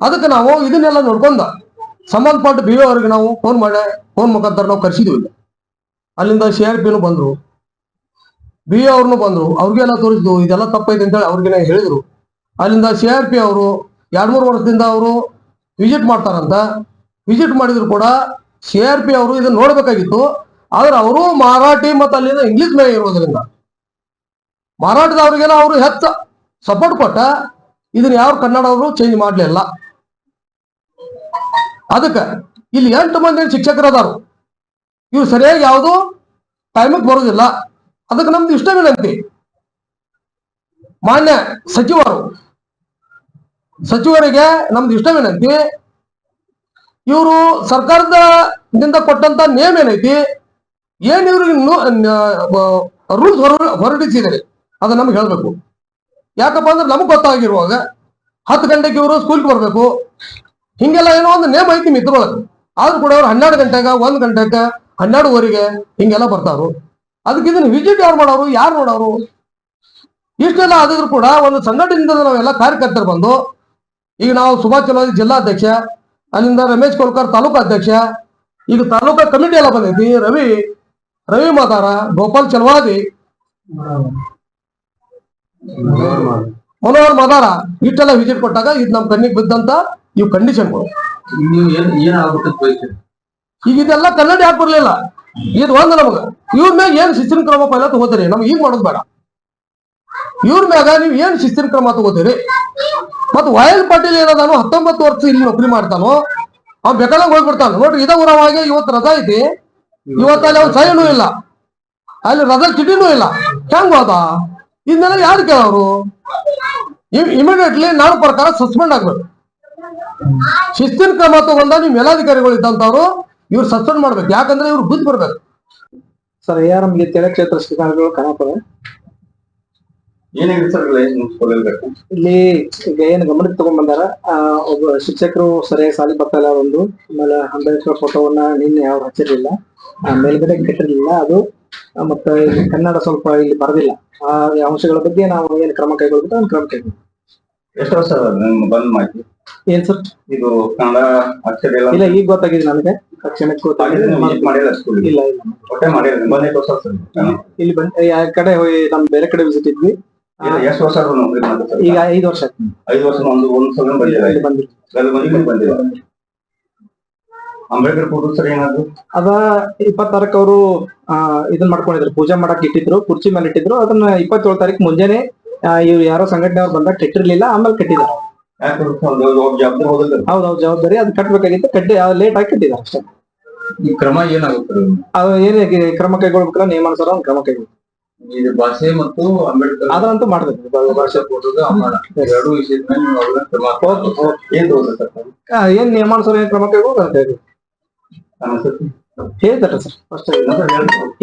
ಅದಕ್ಕೆ ನಾವು ಇದನ್ನೆಲ್ಲ ನೋಡ್ಕೊಂಡ ಸಂಬಂಧಪಟ್ಟ ಬಿ ಅವ್ರಿಗೆ ನಾವು ಫೋನ್ ಮಾಡಿ ಫೋನ್ ಮುಖಾಂತರ ನಾವು ಕರ್ಸಿದ್ವಿ. ಅಲ್ಲಿಂದ ಸಿ ಆರ್ ಪಿನು ಬಂದ್ರು. ಬಿ ಅವ್ರನ್ನೂ ಬಂದ್ರು. ಅವ್ರಿಗೆಲ್ಲ ತೋರಿಸಿದ್ವು ಇದೆಲ್ಲ ತಪ್ಪೈತೆ ಅಂತೇಳಿ ಅವ್ರಿಗೆ ಹೇಳಿದ್ರು. ಅಲ್ಲಿಂದ ಸಿ ಆರ್ ಪಿ ಅವರು ಎರಡ್ ಮೂರು ವರ್ಷದಿಂದ ಅವರು ವಿಸಿಟ್ ಮಾಡ್ತಾರಂತ. ವಿಸಿಟ್ ಮಾಡಿದ್ರು ಕೂಡ ಸಿ ಆರ್ ಪಿ ಅವರು ಇದನ್ನ ನೋಡ್ಬೇಕಾಗಿತ್ತು. ಆದ್ರೆ ಅವರು ಮರಾಠಿ ಮತ್ತು ಅಲ್ಲಿಂದ ಇಂಗ್ಲೀಷ್ ಮೇಲೆ ಇರೋದ್ರಿಂದ. ಮರಾಠದವ್ರಿಗೆಲ್ಲ ಅವರು ಹೆಚ್ಚು ಸಪೋರ್ಟ್ ಕೊಟ್ಟ. ಇದನ್ನ ಯಾರು ಕನ್ನಡ ಅವರು ಚೇಂಜ್ ಮಾಡ್ಲಿಲ್ಲ. ಅದಕ್ಕೆ ಇಲ್ಲಿ ಎಂಟು ಮಂದಿ ಶಿಕ್ಷಕರು ಇವ್ರು ಸರಿಯಾಗಿ ಯಾವುದು ಟೈಮಿಗೆ ಬರೋದಿಲ್ಲ. ಅದಕ್ಕೆ ನಮ್ದು ಇಷ್ಟ ವಿನಂತಿ ಮಾನ್ಯ ಸಚಿವರು. ಸಚಿವರಿಗೆ ನಮ್ದು ಇಷ್ಟ ವಿನಂತಿ ಇವರು ಸರ್ಕಾರದಿಂದ ಕೊಟ್ಟಂತ ನೇಮ್ ಏನೈತಿ? ಏನ್ ಇವ್ರಿಗೆ ರೂಲ್ಸ್ ಹೊರ, ಹೊರಡಿಸಿದ್ದಾರೆ? ಅದು ನಮ್ಗೆ ಹೇಳ್ಬೇಕು. ಯಾಕಪ್ಪ ಅಂದ್ರೆ ನಮ್ಗೆ ಗೊತ್ತಾಗಿರುವಾಗ ಹತ್ತು ಗಂಟೆಗೆ ಇವರು ಸ್ಕೂಲ್ಗೆ ಬರಬೇಕು. ಹಿಂಗೆಲ್ಲ ಏನೋ ಒಂದು ನೇಮ್ ಐತಿ ಮಿತ್ರೊಳಗೆ ಆದ್ರೂ ಕೂಡ ಅವ್ರು ಹನ್ನೆರಡು ಗಂಟೆಗ, ಒಂದ್ ಗಂಟೆಗ ಹನ್ನೆರಡುವರೆಗೆ ಹಿಂಗೆಲ್ಲ ಬರ್ತಾರು ಅದಕ್ಕೆ ಇದನ್ನ ವಿಸಿಟ್ ಯಾರು ಮಾಡೋರು, ಯಾರು ನೋಡೋರು? ಇಷ್ಟೆಲ್ಲ ಆದಿದ್ರು ಕೂಡ ಒಂದು ಸಂಘಟನೆಯಿಂದ ನಾವೆಲ್ಲ ಕಾರ್ಯಕರ್ತರು ಬಂದು, ಈಗ ನಾವು ಸುಭಾಷ್ ಚಲೋ ಜಿಲ್ಲಾಧ್ಯಕ್ಷ, ಅಲ್ಲಿಂದ ರಮೇಶ್ ಕೋಲ್ಕರ್ ತಾಲೂಕು ಅಧ್ಯಕ್ಷ, ಈಗ ತಾಲೂಕಾ ಕಮಿಟಿ ಎಲ್ಲ ಬಂದೈತಿ, ರವಿ ರವಿ ಮಾತಾರ, ಗೋಪಾಲ್ ಚಲವಾದಿ, ಮನೋಹರ್ ಮಾದಾರ ಇಷ್ಟೆಲ್ಲ ವಿಜಿಟ್ ಕೊಟ್ಟಾಗ ಇದು ನಮ್ಮ ಕಣ್ಣಿಗೆ ಬಿದ್ದಂತ ಇವು ಕಂಡೀಷನ್ಗಳು ಈಗ ಇದೆಲ್ಲ ಕನ್ನಡ ಯಾಕೆ ಬರ್ಲಿಲ್ಲ ಇದು ಒಂದು ನಮಗ. ಇವ್ರ ಮ್ಯಾಗ ಏನ್ ಶಿಸ್ತಿನ ಕ್ರಮ ಪೈಲ ತಗೋತೀರಿ? ನಮ್ಗೆ ಈಗ ಮಾಡೋದು ಬೇಡ. ಇವ್ರ ಮ್ಯಾಗ ನೀವು ಏನ್ ಶಿಸ್ತಿನ ಕ್ರಮ ತಗೋತೀರಿ? ಮತ್ ವಯಲ್ ಪಾಟೀಲ್ ಏನದಾನು ಹತ್ತೊಂಬತ್ತು ವರ್ಷ ಇಲ್ಲಿ ನೌಕರಿ ಮಾಡ್ತಾನೋ, ಅವ್ನ್ ಬೇಕಾದಂಗ್ ಹೋಗ್ಬಿಡ್ತಾನ. ನೋಡ್ರಿ, ಇದ ಊರವಾಗಿ ಇವತ್ತು ರಜಾ ಐತಿ. ಇವತ್ತು ಅಲ್ಲಿ ಅವ್ನ ಸೈನೂ ಇಲ್ಲ. ಅಲ್ಲಿ ರಜಾ ಚಿಟಿನೂ ಇಲ್ಲ. ಹೆಂಗ್ ಹೋದ? ಇದನ್ನೆಲ್ಲ ಯಾರು ಕೇಳೋರು? ಇಮಿಡಿಯೇಟ್ಲಿ ನಾನು ಪ್ರಕಾರ ಸಸ್ಪೆಂಡ್ ಆಗ್ಬೇಕು. ಶಿಸ್ತಿನ ಕ್ರಮ ತಗೊಂಡ ನೀವು ಮೇಲಾಧಿಕಾರಿಗಳು ಇದ್ದಂತವ್ರು ಇವ್ರು ಸಸ್ಪೆಂಡ್ ಮಾಡ್ಬೇಕು. ಯಾಕಂದ್ರೆ ಇವ್ರು ಬುದ್ಧಿ ಬರ್ಬೇಕು. ಸರ್ ಎ ಆರ್ ಎಂ ತೆರೆ ಕ್ಷೇತ್ರ ಶ್ರೀಕಾಂತಗಳು ಮುಗಿಸ್ಕೊಳ್ಬೇಕು ಇಲ್ಲಿ ಈಗ ಏನು ಗಮನಕ್ಕೆ ತಗೊಂಡ್ ಬಂದಾರ ಆ, ಒಬ್ಬ ಶಿಕ್ಷಕರು ಸರಿಯಾಗಿ ಸಾಲಿ ಬರ್ತಾ ಇಲ್ಲ ಒಂದು. ಆಮೇಲೆ ಅಂಬೇಡ್ಕರ್ ಫೋಟೋವನ್ನ ನಿನ್ನೆ ಯಾವ ಹಚ್ಚಿರ್ಲಿಲ್ಲ. ಆ, ಮೇಲ್ಗಡೆ ಕೆಟ್ಟಿರ್ಲಿಲ್ಲ ಅದು ಮತ್ತೆ ಕನ್ನಡ ಸ್ವಲ್ಪ ಇಲ್ಲಿ ಬರದಿಲ್ಲ. ಆ ಅಂಶಗಳ ಬಗ್ಗೆ ನಾವು ಏನು ಕ್ರಮ ಕೈಗೊಳ್ಬೇಕು ಕ್ರಮ ಕೈಗೊಳ್ಬೇಕು. ಎಷ್ಟು ವರ್ಷ ನಿಮ್ಮ ಬಂದ್ ಮಾಡಿ ಏನ್ ಸರ್? ಇದು ಕನ್ನಡ ಅಕ್ಷರ ಎಲ್ಲ ಇಲ್ಲ ಈಗ ಗೊತ್ತಾಗಿದೆ ನನಗೆ ತಕ್ಷಣಕ್ಕೆ ಮಾಡಿಲ್ಲ ಸ್ಕೂಲಿಗೆ ಇಲ್ಲ ಇಲ್ಲ. ಮಾಡಿಲ್ಲ ಬಂದೇ ವರ್ಷ ಸರ್. ಇಲ್ಲಿ ಬಂದ್ ಆ ಕಡೆ ಹೋಗಿ ನಮ್ ಬೇರೆ ಕಡೆ ವಿಸಿಟ್ ಇದ್ವಿ. ಎಷ್ಟು ವರ್ಷ ಆದ್ರೂ ನೌಕರಿ ಮಾಡ್ತಾರೆ ಈಗ ಐದು ವರ್ಷ ಐದು ವರ್ಷ ಒಂದು ಒಂದು ಸಲ ಬಂದಿಲ್ಲ. ಬಂದಿಲ್ಲ. ಬಂದಿಲ್ಲ ಅಂಬೇಡ್ಕರ್ ಫೋಟೋ ಸರ್ ಏನಾದ್ರು? ಅದ ಇಪ್ಪತ್ತಾರಕ್ಕೆ ಅವರು ಇದನ್ನ ಮಾಡ್ಕೊಂಡಿದ್ರು. ಪೂಜೆ ಮಾಡಕ್ ಇಟ್ಟಿದ್ರು ಕುರ್ಚಿ ಮೇಲೆ ಇಟ್ಟಿದ್ರು ಅದನ್ನ ಇಪ್ಪತ್ತೇಳು ತಾರೀಕು ಮುಂಜಾನೆ ಇವ್ರು ಯಾರೋ ಸಂಘಟನೆ ಅವ್ರು ಬಂದಾಗ ಕಟ್ಟಿರ್ಲಿಲ್ಲ ಆಮೇಲೆ ಕಟ್ಟಿದ್ದಾರೆ. ಹೌದೌದು ಜವಾಬ್ದಾರಿ ಅದು ಕಟ್ಟಬೇಕಾಗಿತ್ತು ಕಟ್ಟಿ ಲೇಟ್ ಆಗಿ ಕಟ್ಟಿದ್ದಾರೆ ಅಷ್ಟೇ. ಈ ಕ್ರಮ ಏನಾಗುತ್ತೆ ಅದು ಏನೇ ಕ್ರಮ ಕೈಗೊಳ್ಬೇಕಲ್ಲ ನಿಯಮಾನುಸಾರ ಒಂದು ಕ್ರಮ ಕೈಗೊಳ್ಬೇಕು. ಇದು ಭಾಷೆ ಮತ್ತು ಅಂಬೇಡ್ಕರ್ ಅದರಂತೂ ಮಾಡ್ಬೇಕು. ಭಾಷೆ ಎರಡು ವಿಷಯದ. ಏನ್ ಏನ್ ನಿಯಮಾನುಸಾರ ಏನ್ ಕ್ರಮ ಕೈಗೊಳ್ಬೇಕು ಅಂತ ಹೇಳಿ. ಹೇಳ್ತಾರೆ ಸರ್ ಫಸ್ಟ್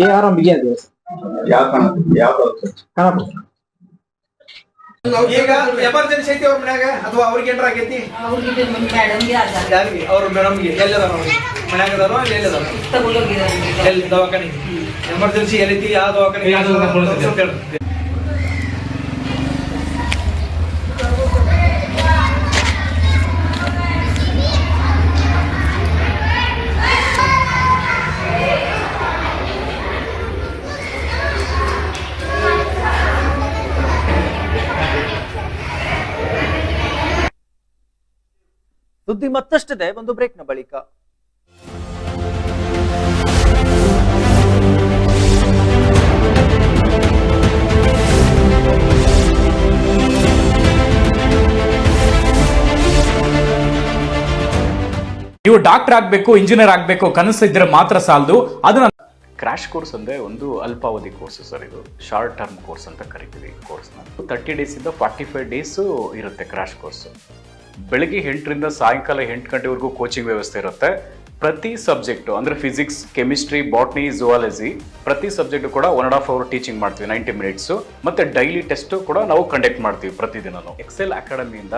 ಏ ಆರಾಮ್ ಬಿಗಿ ಅಂತ ಯಾವ ಕಾರಣ ಯಾವ ಸರ್ ಕನ್ನಡ ಈಗ ಎಮರ್ಜೆನ್ಸಿ ಐತಿ ಅವ್ರ ಮನ್ಯಾಗ ಅಥವಾ ಅವ್ರಿಗೆ ಏನಾರ ಆಗೈತಿ? ಅವ್ರಿಗೆ ಯಾರಿಗೆ? ಅವ್ರ ಮೇಡಮ್ಗೆ. ಎಲ್ಲದಾರ ಅವ್ರು? ಮನ್ಯಾಗ ಅದಾರೋ ಅಲ್ಲಿ ಎಲ್ಲದಾರ? ತಗೊಂಡೋಗಿದ್ದಾರೆ ಎಲ್ಲಿ? ದವಾಖಾನೆ ಎಮರ್ಜೆನ್ಸಿ ಎಲ್ಲೈತಿ ಯಾವ ದವಾಖಾನೆ ಸುದ್ದಿ ಮತ್ತಷ್ಟಿದೆ ಒಂದು ಬ್ರೇಕ್ನ ಬಳಿಕ. ನೀವು ಡಾಕ್ಟರ್ ಆಗ್ಬೇಕು ಇಂಜಿನಿಯರ್ ಆಗ್ಬೇಕು ಕನಸು ಇದ್ರೆ ಮಾತ್ರ ಸಾಲದು. ಅದನ್ನ ಕ್ರಾಶ್ ಕೋರ್ಸ್ ಅಂದ್ರೆ ಒಂದು ಅಲ್ಪಾವಧಿ ಕೋರ್ಸ್ ಸರ್ ಇದು. ಶಾರ್ಟ್ ಟರ್ಮ್ ಕೋರ್ಸ್ ಅಂತ ಕರಿತೀವಿ ಕೋರ್ಸ್ ಕೋರ್ಸ್ನ ತರ್ಟಿ ಇಂದ ಫಾರ್ಟಿ ಫೈವ್ ಡೇಸ್ ಇರುತ್ತೆ ಕ್ರಾಶ್ ಕೋರ್ಸ್ ಬೆಳಗ್ಗೆ ಎಂಟರಿಂದ ಸಾಯಂಕಾಲ ಎಂಟು ಗಂಟೆವರೆಗೂ ಕೋಚಿಂಗ್ ವ್ಯವಸ್ಥೆ ಇರುತ್ತೆ. ಪ್ರತಿ ಸಬ್ಜೆಕ್ಟು ಅಂದರೆ ಫಿಸಿಕ್ಸ್ ಕೆಮಿಸ್ಟ್ರಿ ಬಾಟ್ನಿ ಜುವಾಲಜಿ ಪ್ರತಿ ಸಬ್ಜೆಕ್ಟು ಕೂಡ one and half hour teaching ಮಾಡ್ತೀವಿ ನೈಂಟಿ ಮಿನಿಟ್ಸು ಮತ್ತು ಡೈಲಿ ಟೆಸ್ಟು ಕೂಡ ನಾವು ಕಂಡಕ್ಟ್ ಮಾಡ್ತೀವಿ ಪ್ರತಿದಿನ ಎಕ್ಸೆಲ್ ಅಕಾಡೆಮಿಯಿಂದ